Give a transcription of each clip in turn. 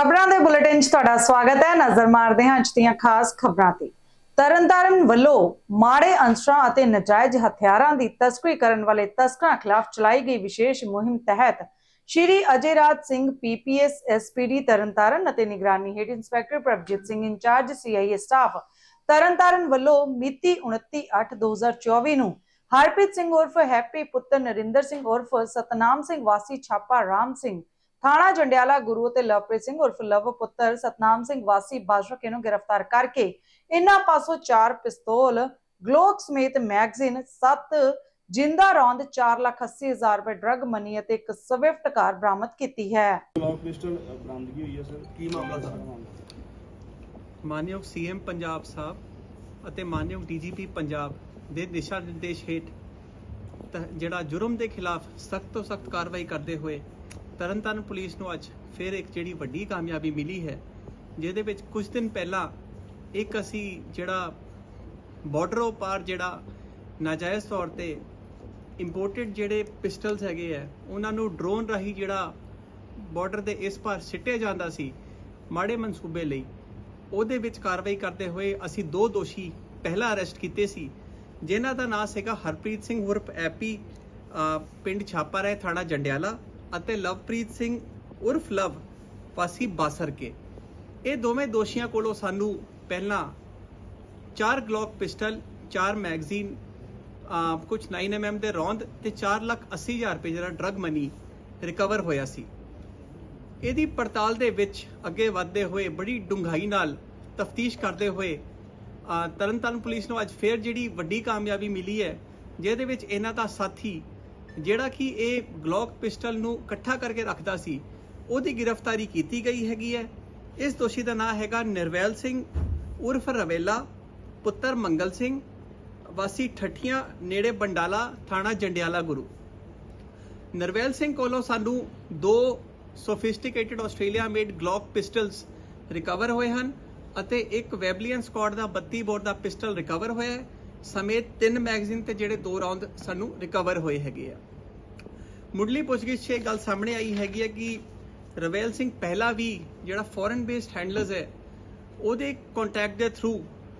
ਖਬਰਾਂ ਦੇ ਬੁਲੇਟਿਨ 'ਚ ਤੁਹਾਡਾ ਸਵਾਗਤ ਹੈ। ਨਜ਼ਰ ਮਾਰਦੇ ਹਾਂ ਅੱਜ ਦੀਆਂ ਖਾਸ ਖਬਰਾਂ ਤੇ। ਤਰਨਤਾਰਨ ਵੱਲੋਂ ਮਾੜੇ ਅੰਸਰਾਂ ਅਤੇ ਨਜਾਇਜ਼ ਹਥਿਆਰਾਂ ਦੀ ਤਸਕਰੀ ਕਰਨ ਵਾਲੇ ਤਸਕਰਾਂ ਖਿਲਾਫ ਚਲਾਈ ਗਈ ਵਿਸ਼ੇਸ਼ ਮੁਹਿੰਮ ਤਹਿਤ ਸ਼੍ਰੀ ਅਜੇ ਸਿੰਘ ਪੀਪੀਐਸ ਐਸਪੀਡੀ ਤਰਨਤਾਰਨ ਅਤੇ ਨਿਗਰਾਨੀ head inspector Prabhjit Singh in charge CIA staff Tarn Taran ਵੱਲੋਂ ਮਿਤੀ 29/8/2024 ਨੂੰ ਹਰਪ੍ਰੀਤ ਸਿੰਘ ਉਰਫ ਹੈਪੀ ਪੁੱਤਰ ਨਰਿੰਦਰ ਸਿੰਘ ਉਰਫ ਸਤਨਾਮ ਸਿੰਘ ਵਾਸੀ ਛਾਪਾ ਰਾਮ ਸਿੰਘ ਥਾਣਾ ਜੰਡਿਆਲਾ ਗੁਰੂ ਅਤੇ ਲਵਪ੍ਰੀਤ ਸਿੰਘ ਉਰਫ ਲਵ ਪੁੱਤਰ ਸਤਨਾਮ ਸਿੰਘ ਵਾਸੀ ਬਾਸ਼ਰਕੇ ਨੂੰ ਗ੍ਰਿਫਤਾਰ ਕਰਕੇ ਇਨ੍ਹਾਂ ਪਾਸੋਂ ਚਾਰ ਪਿਸਤੌਲ ਗਲੋਕ ਸਮੇਤ ਮੈਗਜ਼ੀਨ 7 ਜਿੰਦਾ ਰੌਂਦ 480000 ਰੁਪਏ ਡਰਗ ਮਨੀ ਅਤੇ ਇੱਕ ਸਵਿਫਟ ਕਾਰ ਬਰਾਮਦ ਕੀਤੀ ਹੈ। ਬਲੌਕ ਪਿਸਟਲ ਬਰਾਮਦਗੀ ਹੋਈ ਹੈ ਸਰ। ਕੀ ਮਾਮਲਾ ਸਾਰਾ? ਮਾਨਯੋਗ ਸੀਐਮ ਪੰਜਾਬ ਸਾਹਿਬ ਅਤੇ ਮਾਨਯੋਗ ਡੀਜੀਪੀ ਪੰਜਾਬ ਦੇ ਦਿਸ਼ਾ ਨਿਰਦੇਸ਼ ਹੇਠ ਤ- ਜਿਹੜਾ ਜੁਰਮ ਦੇ ਖਿਲਾਫ ਸਖਤ ਤੋਂ ਸਖਤ ਕਾਰਵਾਈ ਕਰਦੇ ਹੋਏ ਤਰਨਤਾਰਨ ਪੁਲਿਸ ਨੂੰ ਅੱਜ ਫਿਰ ਇੱਕ ਜਿਹੜੀ ਵੱਡੀ ਕਾਮਯਾਬੀ ਮਿਲੀ ਹੈ, ਜਿਹਦੇ ਵਿੱਚ ਕੁਝ ਦਿਨ ਪਹਿਲਾਂ ਇੱਕ ਅਸੀਂ ਜਿਹੜਾ ਬਾਰਡਰੋਂ ਪਾਰ ਜਿਹੜਾ ਨਾਜਾਇਜ਼ ਤੌਰ ਤੇ ਇੰਪੋਰਟਡ ਜਿਹੜੇ ਪਿਸਟਲਸ ਹੈਗੇ ਆ, ਉਹਨਾਂ ਨੂੰ ਡਰੋਨ ਰਾਹੀਂ ਜਿਹੜਾ ਬਾਰਡਰ ਦੇ ਇਸ ਪਾਰ ਸਿੱਟਿਆ ਜਾਂਦਾ ਸੀ ਮਾੜੇ ਮਨਸੂਬੇ ਲਈ, ਉਹਦੇ ਵਿੱਚ ਕਾਰਵਾਈ ਕਰਦੇ ਹੋਏ ਅਸੀਂ ਦੋ ਦੋਸ਼ੀ ਪਹਿਲਾਂ ਅਰੈਸਟ ਕੀਤੇ ਸੀ ਜਿਨ੍ਹਾਂ ਦਾ ਨਾਮ ਸੀਗਾ ਹਰਪ੍ਰੀਤ ਸਿੰਘ ਹੁਰਪ ਐਪੀ ਪਿੰਡ ਛਾਪਾ ਛਾਪਾਰਾਏ ਥਾਣਾ ਜੰਡਿਆਲਾ। ਅਤੇ ਲਵਪ੍ਰੀਤ ਸਿੰਘ ਉਰਫ ਲਵ ਵਾਸੀ ਬਾਸਰਕੇ ਇਹ ਦੋਵੇਂ ਦੋਸ਼ੀਆਂ ਕੋਲੋਂ ਸਾਨੂੰ ਪਹਿਲਾਂ ਚਾਰ ਗਲੋਕ ਪਿਸਟਲ ਚਾਰ ਮੈਗਜ਼ੀਨ ਅ, ਕੁਝ 9mm ਦੇ ਰੌਂਦ ਤੇ 480000 ਰੁਪਏ ਜਿਹੜਾ ਡਰਗ ਮਨੀ ਰਿਕਵਰ ਹੋਇਆ ਸੀ। ਇਹਦੀ ਪੜਤਾਲ ਦੇ ਵਿੱਚ ਅੱਗੇ ਵਧਦੇ ਹੋਏ ਬੜੀ ਡੂੰਘਾਈ ਨਾਲ ਤਫਤੀਸ਼ ਕਰਦੇ ਹੋਏ ਅ, ਤਰਨਤਾਰਨ ਪੁਲਿਸ ਨੂੰ ਅੱਜ ਫੇਰ ਜਿਹੜੀ ਵੱਡੀ ਕਾਮਯਾਬੀ ਮਿਲੀ ਹੈ ਜਿਹਦੇ ਵਿੱਚ ਇਹਨਾਂ ਦਾ ਸਾਥੀ ਜਿਹੜਾ ਕਿ ਇਹ ਗਲੋਕ ਪਿਸਟਲ ਨੂੰ ਇਕੱਠਾ ਕਰਕੇ ਰੱਖਦਾ ਸੀ, ਉਹਦੀ ਗ੍ਰਿਫਤਾਰੀ ਕੀਤੀ ਗਈ ਹੈਗੀ ਹੈ। ਇਸ ਦੋਸ਼ੀ ਦਾ ਨਾਮ ਹੈਗਾ ਨਿਰਵੈਲ ਸਿੰਘ, ਉਰਫ ਰਵੇਲਾ, ਪੁੱਤਰ ਮੰਗਲ ਸਿੰਘ, ਵਾਸੀ ਠੱਠੀਆਂ, ਨੇੜੇ ਬੰਡਾਲਾ, ਥਾਣਾ ਜੰਡਿਆਲਾ ਗੁਰੂ। ਨਰਵੈਲ ਸਿੰਘ ਕੋਲੋਂ ਸਾਨੂੰ ਦੋ sophisticated Australia made Glock pistols recover ਹੋਏ ਹਨ ਅਤੇ ਇੱਕ ਵੈਬਲੀਅਨ ਸਕਾਡ ਦਾ 32 ਬੋਰ ਦਾ ਪਿਸਟਲ ਰਿਕਵਰ ਹੋਇਆ ਹੈ। ਸਮੇਤ ਤਿੰਨ ਮੈਗਜ਼ੀਨ ਤੇ ਜਿਹੜੇ ਦੋ ਰਾਉਂਡ ਸਾਨੂੰ ਰਿਕਵਰ ਹੋਏ ਹੈਗੇ ਆ। ਮੁੱਢਲੀ ਪੁੱਛਗਿੱਛ 'ਚ ਇਹ ਗੱਲ ਸਾਹਮਣੇ ਆਈ ਹੈਗੀ ਹੈ ਕਿ ਰਵੇਲ ਸਿੰਘ ਪਹਿਲਾ ਵੀ ਜਿਹੜਾ ਫੋਰਨ ਬੇਸਡ ਹੈਂਡਲਰਸ ਹੈ, ਉਹਦੇ ਕੰਟੈਕਟ ਦੇ ਥਰੂ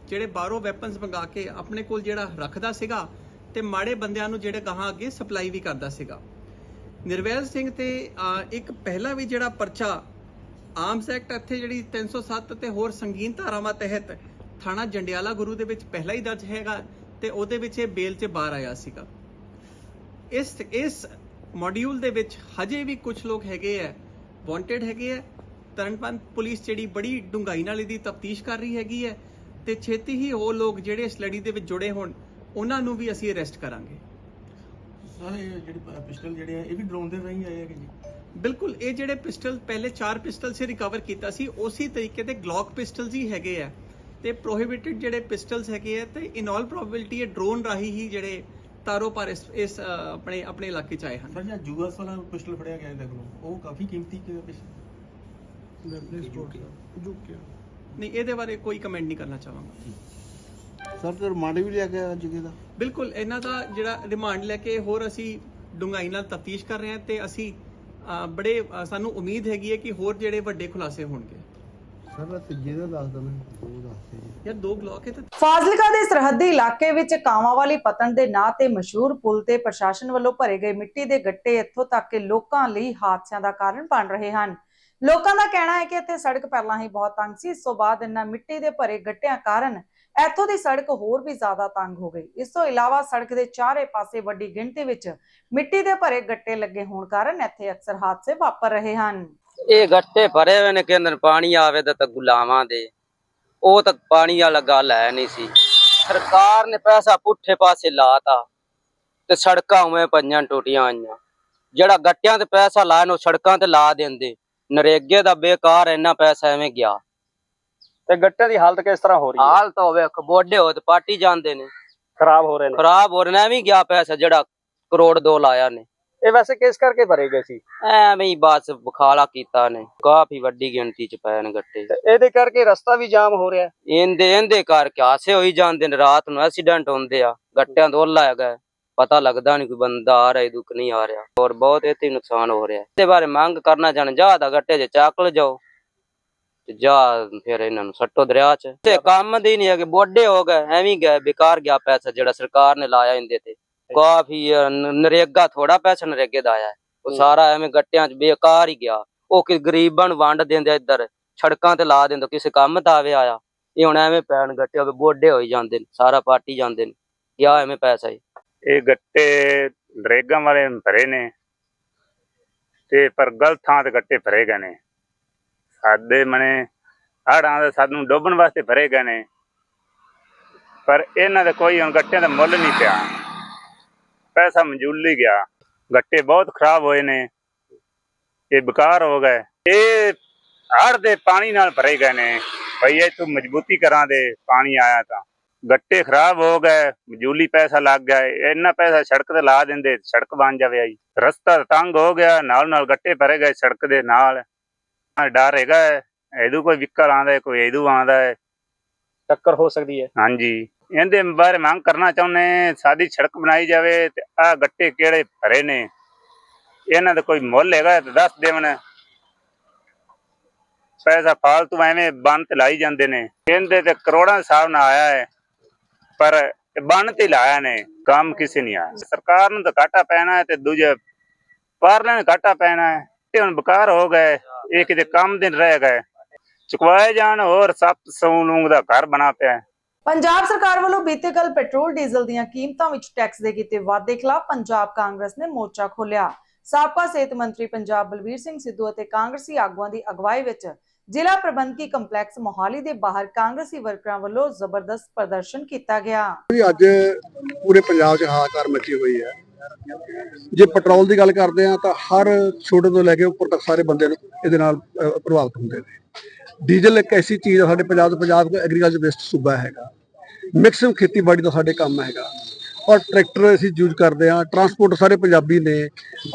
ਜਿਹੜੇ ਬਾਹਰੋਂ ਵੈਪਨਸ ਮੰਗਾ ਕੇ ਆਪਣੇ ਕੋਲ ਜਿਹੜਾ ਰੱਖਦਾ ਸੀਗਾ ਤੇ ਮਾੜੇ ਬੰਦਿਆਂ ਨੂੰ ਜਿਹੜੇ ਗਾਹਾਂ ਅੱਗੇ ਸਪਲਾਈ ਵੀ ਕਰਦਾ ਸੀਗਾ। ਨਿਰਵੈਲ ਸਿੰਘ ਤੇ ਇੱਕ ਪਹਿਲਾ ਵੀ ਜਿਹੜਾ ਪਰਚਾ ਆਰਮਸ ਐਕਟ ਇੱਥੇ ਜਿਹੜੀ 307 ਤੇ ਹੋਰ ਸੰਗੀਨ ਧਾਰਾਵਾਂ ਤਹਿਤ ਥਾਣਾ ਜੰਡਿਆਲਾ ਗੁਰੂ ਦੇ ਵਿੱਚ ਪਹਿਲਾ ਹੀ ਦਰਜ ਹੈਗਾ ਤੇ ਉਹਦੇ ਵਿੱਚ ਇਹ ਬੇਲ 'ਚ ਬਾਹਰ ਆਇਆ ਸੀਗਾ। ਇਸ ਇਸ ਮੋਡਿਊਲ ਦੇ ਵਿੱਚ ਹਜੇ ਵੀ ਕੁਝ ਲੋਕ ਹੈਗੇ ਆ ਵਾਂਟਡ ਹੈਗੇ ਆ। ਤਰਨਪਨ ਪੁਲਿਸ ਜਿਹੜੀ ਬੜੀ ਡੂੰਘਾਈ ਨਾਲ ਇਹਦੀ ਤਫਤੀਸ਼ ਕਰ ਰਹੀ ਹੈਗੀ ਹੈ ਤੇ ਛੇਤੀ ਹੀ ਉਹ ਲੋਕ ਜਿਹੜੇ ਇਸ ਲੜੀ ਦੇ ਵਿੱਚ ਜੁੜੇ ਹੋਣ ਉਹਨਾਂ ਨੂੰ ਵੀ ਅਸੀਂ ਅਰੈਸਟ ਕਰਾਂਗੇ। ਸਰ ਇਹ ਜਿਹੜੀ ਪਿਸਟਲ ਜਿਹੜੇ ਆ ਇਹ ਵੀ ਡਰੋਨ ਦੇ ਰਾਹੀਂ ਆਏ ਹੈਗੇ ਜੀ? ਬਿਲਕੁਲ ਇਹ ਜਿਹੜੇ ਪਿਸਟਲ ਪਹਿਲੇ ਚਾਰ ਪਿਸਟਲ ਸੇ ਰਿਕਵਰ ਕੀਤਾ ਸੀ ਉਸੇ ਤਰੀਕੇ ਦੇ ਗਲੌਕ ਪਿਸਟਲਸ ਹੀ ਹੈਗੇ ਆ। ਤੇ ਪ੍ਰੋਹਿਬਿਟਡ ਜਿਹੜੇ ਪਿਸਟਲਸ ਹੈਗੇ ਆ ਤੇ ਇਨ ਆਲ ਪ੍ਰੋਬੇਬਿਲਟੀ ਇਹ ਡਰੋਨ ਰਾਹੀਂ ਹੀ ਜਿਹੜੇ ਤਾਰੋ ਪਰ ਇਸ ਇਸ ਆਪਣੇ ਆਪਣੇ ਇਲਾਕੇ ਚ ਆਏ ਹਨ। ਸਰ ਜਿਹੜਾ ਯੂਐਸ ਵਾਲਾ ਪਿਸਟਲ ਫੜਿਆ ਗਿਆ ਇਹਦੇ ਕੋਲੋਂ। ਉਹ ਕਾਫੀ ਕੀਮਤੀ ਕਿ ਪਿਸਟਲ? ਨਹੀਂ ਇਹਦੇ ਬਾਰੇ ਕੋਈ ਕਮੈਂਟ ਨਹੀਂ ਕਰਨਾ ਚਾਹਾਂਗਾ। ਸਰ ਤੇ ਰਿਮਾਂਡ ਵੀ ਲਿਆ ਗਿਆ ਅੱਜ ਦਾ? ਬਿਲਕੁਲ ਇਹਨਾਂ ਦਾ ਜਿਹੜਾ ਰਿਮਾਂਡ ਲੈ ਕੇ ਹੋਰ ਅਸੀਂ ਡੂੰਘਾਈ ਨਾਲ ਤਫਤੀਸ਼ ਕਰ ਰਹੇ ਹਾਂ ਤੇ ਅਸੀਂ ਬੜੇ ਸਾਨੂੰ ਉਮੀਦ ਹੈਗੀ ਹੈ ਕਿ ਹੋਰ ਜਿਹੜੇ ਵੱਡੇ ਖੁਲਾਸੇ ਹੋਣਗੇ। ਸਰ ਦਾ ਦੋ ਯਾਰ ਦੋ ਹੈ ਤੇ ਫਾਜ਼ਿਲਕਾ ਦੇ ਸਰਹੱਦੀ ਇਲਾਕੇ ਵਿੱਚ ਕਾਵਾਂ ਵਾਲੀ ਪਤਨ ਦੇ ਨਾਂ ਤੇ ਮਸ਼ਹੂਰ ਪੁਲ ਤੇ ਪ੍ਰਸ਼ਾਸਨ ਵੱਲੋਂ ਭਰੇ ਗਏ ਮਿੱਟੀ ਦੇ ਗੱਟੇ ਇੱਥੋਂ ਤੱਕ ਕਿ ਲੋਕਾਂ ਲਈ ਹਾਦਸਿਆਂ ਦਾ ਕਾਰਨ ਬਣ ਰਹੇ ਹਨ। ਲੋਕਾਂ ਦਾ ਕਹਿਣਾ ਹੈ ਕਿ ਇੱਥੇ ਸੜਕ ਪਹਿਲਾਂ ਹੀ ਬਹੁਤ ਤੰਗ ਸੀ। ਇਸ ਤੋਂ ਬਾਅਦ ਇਹਨਾਂ ਮਿੱਟੀ ਦੇ ਭਰੇ ਗੱਟਿਆਂ ਕਾਰਨ ਇੱਥੋਂ ਦੀ ਸੜਕ ਹੋਰ ਵੀ ਜ਼ਿਆਦਾ ਤੰਗ ਹੋ ਗਈ। ਇਸ ਤੋਂ ਇਲਾਵਾ ਸੜਕ ਦੇ ਚਾਰੇ ਪਾਸੇ ਵੱਡੀ ਗਿਣਤੀ ਵਿੱਚ ਮਿੱਟੀ ਦੇ ਭਰੇ ਗੱਟੇ ਲੱਗੇ ਹੋਣ ਕਾਰਨ ਇੱਥੇ ਅਕਸਰ ਹਾਦਸੇ ਵਾਪਰ ਰਹੇ ਹਨ। ਇਹ ਗੱਟੇ ਭਰੇ ਹੋਏ ਨੇ ਨੇ ਪਾਣੀ ਆਵੇ ਤਾਂ ਗੁਲਾਮਾਂ ਦੇ। ਉਹ ਤਾਂ ਪਾਣੀ ਵਾਲਾ ਗੱਲ ਹੈ ਨਹੀਂ ਸੀ। ਸਰਕਾਰ ਨੇ ਪੈਸਾ ਪੁੱਠੇ ਪਾਸੇ ਲਾਤਾ ਤੇ ਸੜਕਾਂ ਉਵੇਂ ਪਈਆਂ ਟੁੱਟੀਆਂ ਆਈਆਂ ਜਿਹੜਾ ਗੱਟਿਆਂ ਤੇ ਪੈਸਾ ਲਾਇਆ ਉਹ ਸੜਕਾਂ ਤੇ ਲਾ ਦਿੰਦੇ। ਨਰੇਗੇ ਦਾ ਬੇਕਾਰ ਇੰਨਾ ਪੈਸਾ ਐਵੇਂ ਗਿਆ। ਤੇ ਗੱਟੇ ਦੀ ਹਾਲਤ ਕਿਸ ਤਰ੍ਹਾਂ ਹੋ ਰਹੀ ਹੈ? ਹਾਲ ਤਾਂ ਹੋਵੇ ਬੋਡੇ ਹੋ ਤੇ ਪਾਟੀ ਜਾਂਦੇ ਨੇ। ਖਰਾਬ ਹੋ ਰਹੇ ਨੇ। ਖਰਾਬ ਹੋ ਰਹੇ ਨੇ ਐਵੇਂ ਗਿਆ ਪੈਸਾ ਜਿਹੜਾ ਕਰੋੜ ਦੋ ਲਾਇਆ ਨੇ। ਇਹ ਵੈਸੇ ਕਿਸ ਕਰਕੇ ਭਰੇ ਗਏ ਸੀ? ਐਵੇਂ ਹੀ ਬਸ ਬਖਾਲਾ ਕੀਤਾ ਨੇ। ਕਾਫੀ ਵੱਡੀ ਗਿਣਤੀ ਚ ਪਏ ਨੇ ਗੱਟੇ। ਤੇ ਇਹਦੇ ਕਰਕੇ ਰਸਤਾ ਵੀ ਜਾਮ ਹੋ ਰਿਹਾ। ਇਹਦੇ ਇਹਦੇ ਕਰਕੇ ਹਾਸੇ ਹੋਈ ਜਾਂਦੇ ਨੇ। ਰਾਤ ਨੂੰ ਐਕਸੀਡੈਂਟ ਹੁੰਦੇ ਆ। ਗੱਟਿਆਂ ਤੋਂ ਉੱਲਾ ਹੈਗਾ ਪਤਾ ਲੱਗਦਾ ਨਹੀਂ ਕੋਈ ਬੰਦਾ ਆ ਰਿਹਾ ਦੁੱਖ ਨਹੀਂ ਆ ਰਿਹਾ। ਔਰ ਬਹੁਤ ਇੱਥੇ ਨੁਕਸਾਨ ਹੋ ਰਿਹਾ। ਇਹਦੇ ਬਾਰੇ ਮੰਗ ਕਰਨਾ ਚਾਹਣ ਜਾਂ ਤਾਂ ਗੱਟੇ 'ਚ ਚੱਕ ਲ ਜਾਓ। ਤੇ ਜਾ ਫਿਰ ਇਹਨਾਂ ਨੂੰ ਸੱਟੋ ਦਰਿਆ 'ਚ। ਤੇ ਕੰਮ ਦੀ ਨਹੀਂ ਹੈਗੇ ਬੋਡੇ ਹੋ ਗਏ। ਐਵੇਂ ਗਏ ਬੇਕਾਰ ਗਿਆ ਪੈਸਾ ਜਿਹੜਾ ਸਰਕਾਰ ਨੇ ਲਾਇਆ ਇਹਦੇ ਤੇ। ਕਾਫੀ ਨ- ਨਰੇਗਾ ਥੋੜਾ ਪੈਸਾ ਨਰੇਗੇ ਦਾ ਆਇਆ। ਉਹ ਸਾਰਾ ਐਵੇਂ ਗੱਟਿਆਂ 'ਚ ਬੇਕਾਰ ਹੀ ਗਿਆ। ਉਹ ਕਿ ਗਰੀਬਾਂ ਨੂੰ ਵੰਡ ਦਿੰਦੇ ਇੱਧਰ ਸੜਕਾਂ ਤੇ ਲਾ ਦਿੰਦੇ ਕਿਸੇ ਕੰਮ ਤਾਂ ਆਵੇ ਆਇਆ। ਇਹ ਹੁਣ ਐਵੇਂ ਪੈਣ ਗੱਟੇ ਹੋ ਬੋਡੇ ਹੋਈ ਜਾਂਦੇ ਨੇ ਸਾਰਾ ਪਾਟੀ ਜਾਂਦੇ ਨੇ। ਗਿਆ ਐਵੇਂ ਪੈਸਾ ਹੀ ਇਹ ਗੱਟੇ ਨਰੇਗਾ ਵਾਲੇ ਭਰੇ ਨੇ। ਤੇ ਪਰ ਗਲਤ ਥਾਂ ਤੇ ਗੱਟੇ ਭਰੇ ਗਏ ਨੇ। ਸਾਡੇ ਮਨੇ ਹੜਾਂ ਦੇ ਸਾਨੂੰ ਡੋਬਣ ਵਾਸਤੇ ਭਰੇ ਗਏ ਨੇ। ਪਰ ਇਹਨਾਂ ਦਾ ਕੋਈ ਹੁਣ ਗੱਟਿਆਂ ਦਾ ਮੁੱਲ ਨਹੀਂ ਪਿਆ। ਪੈਸਾ ਮਨਜ਼ੂਲੀ ਗਿਆ। ਗੱਟੇ ਬਹੁਤ ਖਰਾਬ ਹੋਏ ਨੇ। ਇਹ ਬੇਕਾਰ ਹੋ ਗਏ। ਇਹ ਹੜ ਦੇ ਪਾਣੀ ਨਾਲ ਭਰੇ ਗਏ ਨੇ। ਭਈ ਇਹ ਤੂੰ ਮਜ਼ਬੂਤੀ ਕਰਾਂ ਦੇ ਪਾਣੀ ਆਇਆ ਤਾਂ। ਗੱਟੇ ਖਰਾਬ ਹੋ ਗਏ ਮਜੂਲੀ ਪੈਸਾ ਲੱਗ ਗਿਆ। ਇੰਨਾ ਪੈਸਾ ਸੜਕ ਤੇ ਲਾ ਦਿੰਦੇ ਸੜਕ ਬਣ ਜਾਵੇ ਆਈ। ਰਸਤਾ ਤੰਗ ਹੋ ਗਿਆ ਨਾਲ ਨਾਲ ਗੱਟੇ ਭਰੇ ਗਏ ਸੜਕ ਦੇ ਨਾਲ। ਡਰ ਹੈਗਾ। ਇਹਦੂ ਕੋਈ ਵਿਕਲ ਆਂਦਾ ਕੋਈ ਇਹਦੂ ਆਂਦਾ ਹੈ। ਟੱਕਰ ਹੋ ਸਕਦੀ ਹੈ। ਹਾਂਜੀ। ਇਹਦੇ ਬਾਰੇ ਮੰਗ ਕਰਨਾ ਚਾਹੁੰਦੇ ਸਾਡੀ ਸੜਕ ਬਣਾਈ ਜਾਵੇ ਤੇ ਆ ਗੱਟੇ ਕਿਹੜੇ ਭਰੇ ਨੇ? ਇਹਨਾਂ ਦਾ ਕੋਈ ਮੁੱਲ ਹੈਗਾ ਤਾਂ ਦੱਸ ਦੇਵਣ। ਪੈਸਾ ਫਾਲਤੂ ਐਵੇਂ ਬੰਨ ਤੇ ਲਾਈ ਜਾਂਦੇ ਨੇ। ਇਹਦੇ ਤੇ ਕਰੋੜਾਂ ਹਿਸਾਬ ਨਾਲ ਆਇਆ ਹੈ, ਪਰ ਇਹ ਬੰਨ ਤੇ ਲਾਇਆ ਨੇ, ਕੰਮ ਕਿਸੇ ਨਹੀਂ ਆਇਆ। ਸਰਕਾਰ ਨੂੰ ਤਾਂ ਘਾਟਾ ਪੈਣਾ ਹੈ ਤੇ ਦੂਜੇ ਪਾਰਲੇ ਨੂੰ ਘਾਟਾ ਪੈਣਾ ਹੈ। ਤੇ ਹੁਣ ਬਕਾਰ ਹੋ ਗਏ, ਇਹ ਕਿਤੇ ਕੰਮ ਦਿਨ ਰਹਿ ਗਏ। ਚੁਕਵਾਏ ਜਾਣ ਹੋਰ ਸੱਪ ਸੌ ਲੂੰਗ ਦਾ ਘਰ ਬਣਾ ਪਿਆ ਪੰਜਾਬ ਸਰਕਾਰ ਵੱਲੋਂ ਬੀਤੇ ਕੱਲ ਪੈਟਰੋਲ, ਡੀਜ਼ਲ ਦੀਆਂ ਕੀਮਤਾਂ ਵਿੱਚ ਟੈਕਸ ਦੇ ਕੀਤੇ ਵਾਧੇ ਖਿਲਾਫ ਪੰਜਾਬ ਕਾਂਗਰਸ ਨੇ ਮੋਰਚਾ ਖੋਲ੍ਹਿਆ। ਸਾਬਕਾ ਸਿਹਤ ਮੰਤਰੀ ਪੰਜਾਬ ਬਲਬੀਰ ਸਿੰਘ ਸਿੱਧੂ ਅਤੇ ਕਾਂਗਰਸੀ ਆਗੂਆਂ ਦੀ ਅਗਵਾਈ ਵਿੱਚ ਜ਼ਿਲ੍ਹਾ ਪ੍ਰਬੰਧਕੀ ਕੰਪਲੈਕਸ ਮੋਹਾਲੀ ਦੇ ਬਾਹਰ ਕਾਂਗਰਸੀ ਵਰਕਰਾਂ ਵੱਲੋਂ ਜ਼ਬਰਦਸਤ ਪ੍ਰਦਰਸ਼ਨ ਕੀਤਾ ਗਿਆ। ਵੀ ਅੱਜ ਪੂਰੇ ਪੰਜਾਬ 'ਚ ਹਾਹਾਕਾਰ ਮਚੀ ਹੋਈ ਹੈ। ਜੇ ਪੈਟਰੋਲ ਦੀ ਗੱਲ ਕਰਦੇ ਆ ਤਾਂ ਹਰ ਛੋਟੇ ਤੋਂ ਲੈ ਕੇ ਉੱਪਰ ਤੱਕ ਸਾਰੇ ਬੰਦੇ ਨੂੰ ਇਹਦੇ ਨਾਲ ਪ੍ਰਭਾਵਿਤ ਹੁੰਦੇ ਨੇ। ਡੀਜ਼ਲ ਇੱਕ ਐਸੀ ਚੀਜ਼ ਆ, ਸਾਡੇ ਪੰਜਾਬ ਤੋਂ ਪੰਜਾਬ ਦਾ ਐਗਰੀਕਲਚਰ ਬੇਸਡ ਸੂਬਾ ਹੈਗਾ। ਮੈਕਸਿਮਮ ਖੇਤੀਬਾੜੀ ਦਾ ਸਾਡੇ ਕੰਮ ਹੈਗਾ। ਔਰ ਟਰੈਕਟਰ ਅਸੀਂ ਯੂਜ਼ ਕਰਦੇ ਆ ਟਰਾਂਸਪੋਰਟ ਸਾਰੇ ਪੰਜਾਬੀ ਨੇ।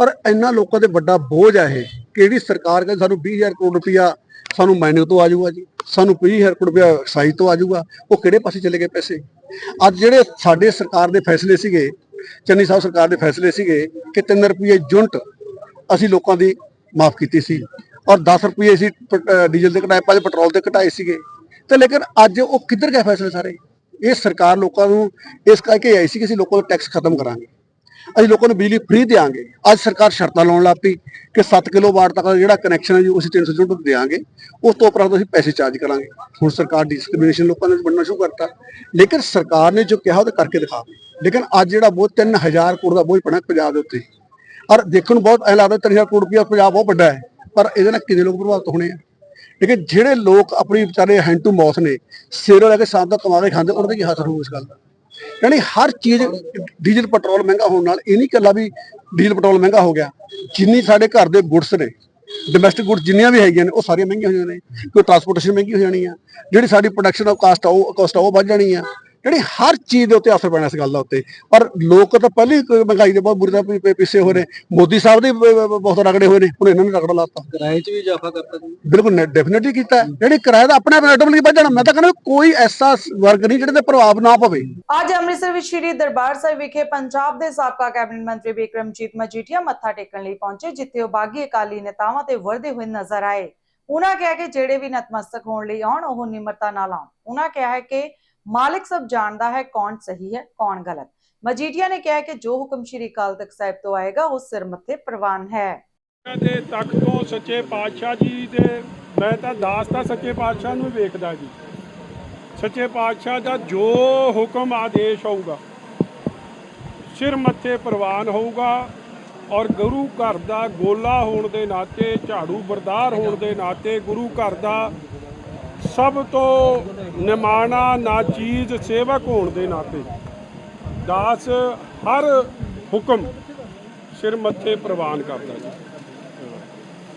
ਔਰ ਇੰਨਾ ਲੋਕਾਂ ਤੇ ਵੱਡਾ ਬੋਝ ਆ ਇਹ, ਕਿਹੜੀ ਸਰਕਾਰ ਕਹਿੰਦੀ ਸਾਨੂੰ 20000 ਕਰੋੜ ਰੁਪਇਆ ਸਾਨੂੰ ਮਾਈਨਿੰਗ ਤੋਂ ਆ ਜਾਊਗਾ ਜੀ, ਸਾਨੂੰ 20000 ਕਰੋੜ ਰੁਪਇਆ ਐਕਸਾਈਜ਼ ਤੋਂ ਆ ਜਾਊਗਾ, ਉਹ ਕਿਹੜੇ ਪਾਸੇ ਚਲੇ ਗਏ ਪੈਸੇ? ਅੱਜ ਜਿਹੜੇ ਸਾਡੇ ਸਰਕਾਰ ਦੇ ਫੈਸਲੇ ਸੀਗੇ, ਚੰਨੀ ਸਾਹਿਬ ਸਰਕਾਰ ਦੇ ਫੈਸਲੇ ਸੀਗੇ ਕਿ 3 ਰੁਪਏ ਯੂਨਿਟ ਅਸੀਂ ਲੋਕਾਂ ਦੀ ਮਾਫ ਕੀਤੀ ਸੀ। ਔਰ 10 ਰੁਪਏ ਅਸੀਂ ਪ- ਡੀਜ਼ਲ ਦੇ ਘਟਾਏ ਪੰਜ ਪੈਟਰੋਲ ਦੇ ਘਟਾਏ ਸੀਗੇ। ਤੇ ਲੇਕਿਨ ਅੱਜ ਉਹ ਕਿੱਧਰ ਗਏ ਫੈਸਲੇ ਸਾਰੇ? ਇਹ ਸਰਕਾਰ ਲੋਕਾਂ ਨੂੰ ਇਸ ਕਰਕੇ ਆਈ ਸੀ ਕਿ ਅਸੀਂ ਲੋਕਾਂ ਦਾ ਟੈਕਸ ਖਤਮ ਕਰਾਂਗੇ। ਅਸੀਂ ਲੋਕਾਂ ਨੂੰ ਬਿਜਲੀ ਫ੍ਰੀ ਦੇਵਾਂਗੇ ਅੱਜ ਸਰਕਾਰ ਸ਼ਰਤਾਂ ਲਾਉਣ ਲੱਗ ਪਈ ਕਿ 7 ਕਿਲੋਵਾਟ ਤੱਕ ਦਾ ਜਿਹੜਾ ਕਨੈਕਸ਼ਨ ਹੈ ਜੀ, ਉਹ ਅਸੀਂ 300 ਯੂਨਿਟ ਦੇਵਾਂਗੇ ਉਸ ਤੋਂ ਉਪਰੰਤ ਅਸੀਂ ਪੈਸੇ ਚਾਰਜ ਕਰਾਂਗੇ। ਹੁਣ ਸਰਕਾਰ ਡਿਸਕ੍ਰਿਮੀਨੇਸ਼ਨ ਲੋਕਾਂ ਨੇ ਵੰਡਣਾ ਸ਼ੁਰੂ ਕਰਤਾ। ਲੇਕਿਨ ਸਰਕਾਰ ਨੇ ਜੋ ਕਿਹਾ, ਉਹ ਕਰਕੇ ਦਿਖਾ। ਲੇਕਿਨ ਅੱਜ ਜਿਹੜਾ ਬਹੁਤ 3000 ਕਰੋੜ ਦਾ ਬੋਝ ਪਣਾ ਪੰਜਾਬ ਦੇ ਉੱਤੇ। ਔਰ ਦੇਖਣ ਨੂੰ ਬਹੁਤ ਐ ਲੱਗਦਾ 3000 ਕਰੋੜ ਰੁਪਇਆ ਪੰਜਾਬ ਬਹੁਤ ਵੱਡਾ ਹੈ। ਪਰ ਇਹਦੇ ਨਾਲ ਕਿੰਨੇ ਲੋਕ ਪ੍ਰਭਾਵਿਤ ਹੋਣੇ ਆ? ਲੇਕਿਨ ਜਿਹੜੇ ਲੋਕ ਆਪਣੀ ਵਿਚਾਰੇ ਹੈਂਡ ਟੂ ਮਾਊਥ ਨੇ ਸਵੇਰੋਂ ਲੈ ਕੇ ਸ਼ਾਮ ਤੱਕ ਕਮਾ ਕੇ ਖਾਂਦੇ, ਉਹਨਾਂ ਦਾ ਕੀ ਹੱਥ ਹੋਊ ਇਸ ਗੱਲ ਦਾ? ਯਾਨੀ ਹਰ ਚੀਜ਼ ਡੀਜ਼ਲ, ਪੈਟਰੋਲ ਮਹਿੰਗਾ ਹੋਣ ਨਾਲ ਇਹ ਨਹੀਂ ਇਕੱਲਾ ਵੀ ਡੀਜ਼ਲ, ਪੈਟਰੋਲ ਮਹਿੰਗਾ ਹੋ ਗਿਆ। ਜਿੰਨੀ ਸਾਡੇ ਘਰ ਦੇ ਗੁੱਡਸ ਨੇ ਡੋਮੈਸਟਿਕ ਗੁੱਡਸ ਜਿੰਨੀਆਂ ਵੀ ਹੈਗੀਆਂ ਨੇ, ਉਹ ਸਾਰੀਆਂ ਮਹਿੰਗੀਆਂ ਹੋ ਜਾਣੀਆਂ ਨੇ ਕੋਈ ਟਰਾਂਸਪੋਰਟੇਸ਼ਨ ਮਹਿੰਗੀ ਹੋ ਜਾਣੀ ਆ। ਜਿਹੜੀ ਸਾਡੀ ਪ੍ਰੋਡਕਸ਼ਨ ਆਫ ਕਾਸਟ ਆ, ਉਹ ਕਾਸਟ ਉਹ ਵੱਧ ਜਾਣੀ ਆ। ਜਿਹੜੀ ਹਰ ਚੀਜ਼ ਦੇ ਉੱਤੇ ਅਸਰ ਪੈਣਾ ਇਸ ਗੱਲ ਦਾ ਉੱਤੇ। ਪਰ ਲੋਕ ਤਾਂ ਪਹਿਲੇ ਮਹਿੰਗਾਈ ਦੇ ਬਹੁਤ ਬੁਰੀ ਤਰ੍ਹਾਂ ਪਿੱਛੇ ਹੋਏ ਨੇ ਮੋਦੀ ਸਾਹਿਬ ਦੇ ਬਹੁਤ ਰਗੜੇ ਹੋਏ ਨੇ। ਹੁਣ ਇਹਨਾਂ ਨੇ ਰਗੜਾ ਲਾਤਾ ਕਿਰਾਏ 'ਚ ਵੀ ਇਜ਼ਾਫਾ ਕਰਤਾ ਜੀ ਬਿਲਕੁਲ ਡੈਫੀਨਿਟਲੀ ਕੀਤਾ। ਹੈ। ਜਿਹੜੀ ਕਿਰਾਏ ਦਾ ਆਪਣੇ ਆਪ ਆਟੋਮੈਟਿਕਲੀ ਵੱਧ ਜਾਣਾ ਮੈਂ ਤਾਂ ਕਹਿੰਦਾ ਕੋਈ ਐਸਾ ਵਰਗ ਨਹੀਂ ਜਿਹੜੇ ਤੇ ਪ੍ਰਭਾਵ ਨਾ ਪਵੇ। ਅੱਜ ਅੰਮ੍ਰਿਤਸਰ ਵਿੱਚ ਸ਼੍ਰੀ ਦਰਬਾਰ ਸਾਹਿਬ ਵਿਖੇ ਪੰਜਾਬ ਦੇ ਸਾਬਕਾ ਕੈਬਨਿਟ ਮੰਤਰੀ ਬਿਕਰਮਜੀਤ ਮਜੀਠੀਆ ਮੱਥਾ ਟੇਕਣ ਲਈ ਪਹੁੰਚੇ ਜਿੱਥੇ ਉਹ ਬਾਗੀ ਅਕਾਲੀ ਨੇਤਾਵਾਂ ਤੇ ਵਰਦੇ ਹੋਏ ਨਜ਼ਰ ਆਏ। ਉਹਨਾਂ ਕਿਹਾ ਕਿ ਜਿਹੜੇ ਵੀ ਨਤਮਸਤਕ ਹੋਣ ਲਈ ਆਉਣ ਉਹ ਨਿਮਰਤਾ ਨਾਲ ਆਉਣ। ਉਹਨਾਂ ਕਿਹਾ ਹੈ ਕਿ ਮਾਲਿਕ ਸਭ ਜਾਣਦਾ ਹੈ ਕੌਣ ਸਹੀ ਹੈ, ਕੌਣ ਗਲਤ। ਮਜੀਠੀਆ ਨੇ ਕਿਹਾ ਕਿ ਜੋ ਹੁਕਮ ਸ਼੍ਰੀ ਅਕਾਲ ਤਖਤ ਸਾਹਿਬ ਤੋਂ ਆਏਗਾ, ਉਹ ਸਿਰ ਮੱਥੇ ਪ੍ਰਵਾਨ ਹੈ। ਦੇ ਤਖਤ ਤੋਂ ਸੱਚੇ ਪਾਤਸ਼ਾਹ ਜੀ ਦੇ, ਮੈਂ ਤਾਂ ਦਾਸ ਤਾਂ ਸੱਚੇ ਪਾਤਸ਼ਾਹ ਨੂੰ ਵੇਖਦਾ ਜੀ। ਸੱਚੇ ਪਾਤਸ਼ਾਹ ਦਾ ਜੋ ਹੁਕਮ ਆਦੇਸ਼ ਹੋਊਗਾ, ਸਿਰ ਮੱਥੇ ਪ੍ਰਵਾਨ ਹੋਊਗਾ ਔਰ ਗੁਰੂ ਘਰ ਦਾ ਗੋਲਾ ਹੋਣ ਦੇ ਨਾਤੇ, ਝਾੜੂ ਬਰਦਾਰ ਹੋਣ ਦੇ ਨਾਤੇ ਗੁਰੂ ਘਰ ਦਾ ਸਭ ਤੋਂ ਨਿਮਾਣਾ ਨਾਚੀਜ਼ ਸੇਵਕ ਹੋਣ ਦੇ ਨਾਤੇ ਦਾਸ ਹਰ ਹੁਕਮ ਸਿਰ ਮੱਥੇ ਪ੍ਰਵਾਨ ਕਰਦਾ ਜੀ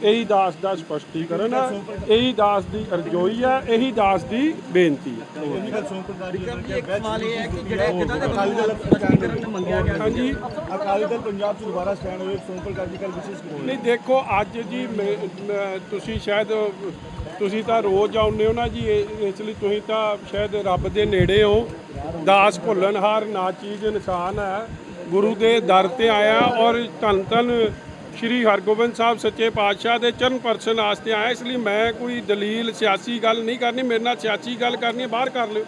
ਇਹੀ ਦਾਸ ਦਾ ਸਪਸ਼ਟੀਕਰਨ ਹੈ ਇਹੀ ਦਾਸ ਦੀ ਅਰਜ਼ੋਈ ਹੈ ਇਹੀ ਦਾਸ ਦੀ ਬੇਨਤੀ ਹੈ। ਹਾਂਜੀ। ਅਕਾਲੀ ਦਲ ਪੰਜਾਬ ਚ ਦੁਬਾਰਾ ਸਟੈਂਡ ਹੋਏ ਸੋਮ ਪ੍ਰਕਾਸ਼ ਜੀ ਕੱਲ ਵਿਸ਼ੇਸ਼ ਕਰੋ ਨਹੀਂ ਦੇਖੋ ਅੱਜ ਜੀ ਤੁਸੀਂ ਸ਼ਾਇਦ ਤੁਸੀਂ ਤਾਂ ਰੋਜ਼ ਆਉਂਦੇ ਹੋ ਨਾ ਜੀ ਇਸ ਲਈ ਤੁਸੀਂ ਤਾਂ ਸ਼ਾਇਦ ਰੱਬ ਦੇ ਨੇੜੇ ਹੋ। ਦਾਸ ਭੁੱਲਣਹਾਰ ਨਾ ਚੀਜ਼ ਇਨਸਾਨ ਹੈ। ਗੁਰੂ ਦੇ ਦਰ ਤੇ ਆਇਆ ਔਰ ਧੰਨ ਧੰਨ ਸ਼੍ਰੀ ਹਰਗੋਬਿੰਦ ਸਾਹਿਬ ਸੱਚੇ ਪਾਤਸ਼ਾਹ ਦੇ ਚਰਨ ਪਰਸ਼ਨ ਵਾਸਤੇ ਆਇਆ। ਇਸ ਲਈ ਮੈਂ ਕੋਈ ਦਲੀਲ ਸਿਆਸੀ ਗੱਲ ਨਹੀਂ ਕਰਨੀ। ਮੇਰੇ ਨਾਲ ਸਿਆਸੀ ਗੱਲ ਕਰਨੀ ਹੈ ਬਾਹਰ ਕਰ ਲਿਓ।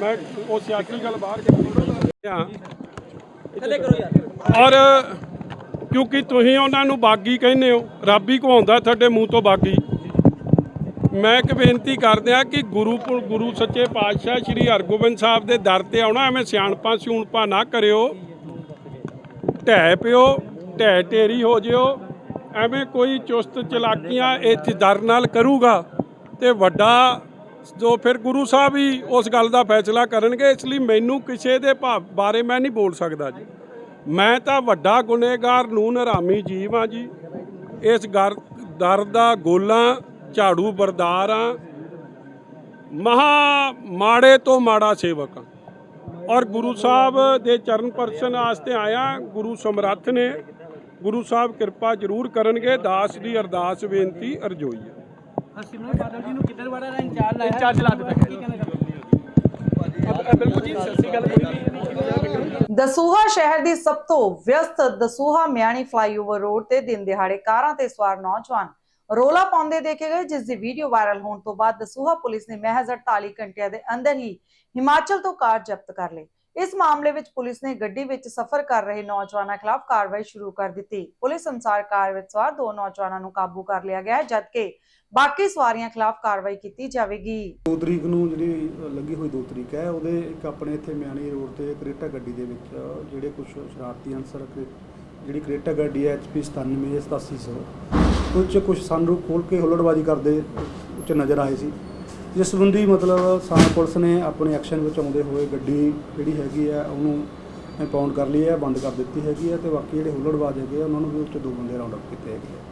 ਮੈਂ ਉਹ ਸਿਆਸੀ ਗੱਲ ਬਾਹਰ ਕਰਨੀ ਔਰ ਕਿਉਂਕਿ ਤੁਸੀਂ ਉਹਨਾਂ ਨੂੰ ਬਾਗੀ ਕਹਿੰਦੇ ਹੋ। ਰੱਬ ਹੀ ਕਹਾਉਂਦਾ ਤੁਹਾਡੇ ਮੂੰਹ ਤੋਂ ਬਾਗੀ। ਮੈਂ ਇੱਕ ਬੇਨਤੀ ਕਰਦਿਆਂ ਕਿ ਗੁਰੂ ਪੁਰ- ਗੁਰੂ ਸੱਚੇ ਪਾਤਸ਼ਾਹ ਸ੍ਰੀ ਹਰਗੋਬਿੰਦ ਸਾਹਿਬ ਦੇ ਦਰ ਤੇ ਆਉਣਾ, ਐਵੇਂ ਸਿਆਣਪਾਂ ਸਿਊਣਪਾਂ ਨਾ ਕਰਿਓ। ਢਹਿ ਪਿਓ, ਢਹਿ ਢੇਰੀ ਹੋ ਜਿਓ। ਐਵੇਂ ਕੋਈ ਚੁਸਤ ਚਲਾਕੀਆਂ ਇੱਥੇ ਦਰ ਨਾਲ ਕਰੂਗਾ ਤੇ ਵੱਡਾ ਜੋ ਫਿਰ ਗੁਰੂ ਸਾਹਿਬ ਹੀ ਉਸ ਗੱਲ ਦਾ ਫੈਸਲਾ ਕਰਨਗੇ, ਇਸ ਲਈ ਮੈਨੂੰ ਕਿਸੇ ਦੇ ਭਾਵ, ਬਾਰੇ ਮੈਂ ਨਹੀਂ ਬੋਲ ਸਕਦਾ ਜੀ। ਮੈਂ ਤਾਂ ਵੱਡਾ ਗੁਨੇਗਾਰ ਨੂੰ ਨਰਾਮੀ ਜੀਵ ਆ ਜੀ। ਇਸ ਗਰ, ਦਰ ਦਾ ਗੋਲਾ ਝਾੜੂ ਬਰਦਾਰ ਆ। ਮਹਾ ਮਾੜੇ ਤੋਂ ਮਾੜਾ ਸੇਵਕ ਆ। ਔਰ ਗੁਰੂ ਸਾਹਿਬ ਦੇ ਚਰਨ ਪਰਸ਼ਨ ਵਾਸਤੇ ਆਇਆ ਗੁਰੂ ਸਮਰੱਥ ਨੇ। ਗੁਰੂ ਸਾਹਿਬ ਕਿਰਪਾ ਜ਼ਰੂਰ ਕਰਨਗੇ। ਦਾਸ ਦੀ ਅਰਦਾਸ ਬੇਨਤੀ ਅਰਜ਼ੋਈ ਹੈ। ਦਸੂਹਾ ਸ਼ਹਿਰ ਦੀ ਸਭ ਤੋਂ ਵਿਅਸਤ ਦਸੂਹਾ ਮਿਆਣੀ ਫਲਾਈਓਵਰ ਰੋਡ ਤੇ ਦਿਨ ਦਿਹਾੜੇ ਕਾਰਾਂ ਤੇ ਸਵਾਰ ਨੌਜਵਾਨ ਰੋਲਾ ਪਾਉਂਦੇ ਦੇਖੇ ਗਏ, ਜਿਸ ਦੀ ਵੀਡੀਓ ਵਾਇਰਲ ਹੋਣ ਤੋਂ ਬਾਅਦ ਦਸੂਹਾ ਪੁਲਿਸ ਨੇ ਮਹਿਜ਼ 48 ਘੰਟਿਆਂ ਦੇ ਅੰਦਰ ਹੀ ਹਿਮਾਚਲ ਤੋਂ ਕਾਰ ਜ਼ਬਤ ਕਰ ਲਈ। ਇਸ ਮਾਮਲੇ ਵਿੱਚ ਪੁਲਿਸ ਨੇ ਗੱਡੀ ਵਿੱਚ ਸਫ਼ਰ ਕਰ ਰਹੇ ਨੌਜਵਾਨਾਂ ਖਿਲਾਫ ਕਾਰਵਾਈ ਸ਼ੁਰੂ ਕਰ ਦਿੱਤੀ। ਪੁਲਿਸ ਅਨੁਸਾਰ ਕਾਰ ਵਿੱਚ ਸਵਾਰ ਦੋ ਨੌਜਵਾਨਾਂ ਨੂੰ ਕਾਬੂ ਕਰ ਲਿਆ ਗਿਆ, ਜਦਕਿ ਬਾਕੀ ਸਵਾਰੀਆਂ ਖਿਲਾਫ ਕਾਰਵਾਈ ਕੀਤੀ ਜਾਵੇਗੀ। 2 ਤਰੀਕ ਨੂੰ ਜਿਹੜੀ ਲੱਗੀ ਹੋਈ 2 ਤਰੀਕ ਹੈ, ਉਹਦੇ ਇੱਕ ਆਪਣੇ ਇੱਥੇ ਮਿਆਣੀ ਰੋਡ ਤੇ ਕਰੇਟਾ ਗੱਡੀ ਦੇ ਵਿੱਚ, ਜਿਹੜੇ ਕੁਝ ਸ਼ਰਾਰਤੀ ਅਨਸਰ ਜਿਹੜੀ ਕਰੇਟਾ ਗੱਡੀ ਹੈ HP 97 8700 ਕੁਝ ਕੁਝ ਸਨਰੂਫ ਖੋਲ ਕੇ ਹੁੱਲੜਬਾਜ਼ੀ ਕਰਦੇ ਉੱਚ ਨਜ਼ਰ ਆਏ ਸੀ। ਜਿਸ ਸੰਬੰਧੀ ਮਤਲਬ ਸਾਨਾ ਪੁਲਿਸ ਨੇ ਆਪਣੇ ਐਕਸ਼ਨ ਵਿੱਚ ਆਉਂਦੇ ਹੋਏ ਗੱਡੀ ਜਿਹੜੀ ਹੈਗੀ ਹੈ ਉਹਨੂੰ ਇੰਪਾਊਂਡ ਕਰ ਲਈ ਹੈ ਬੰਦ ਕਰ ਦਿੱਤੀ ਹੈਗੀ ਹੈ ਤੇ ਬਾਕੀ ਜਿਹੜੇ ਹੁੱਲੜਬਾਜ਼ ਹੈਗੇ ਆ, ਉਹਨਾਂ ਨੂੰ ਵੀ ਉੱਚ ਦੋ ਬੰਦੇ ਰਾਉਂਡ ਅਪ ਕੀਤੇ ਹੈਗੇ ਆ।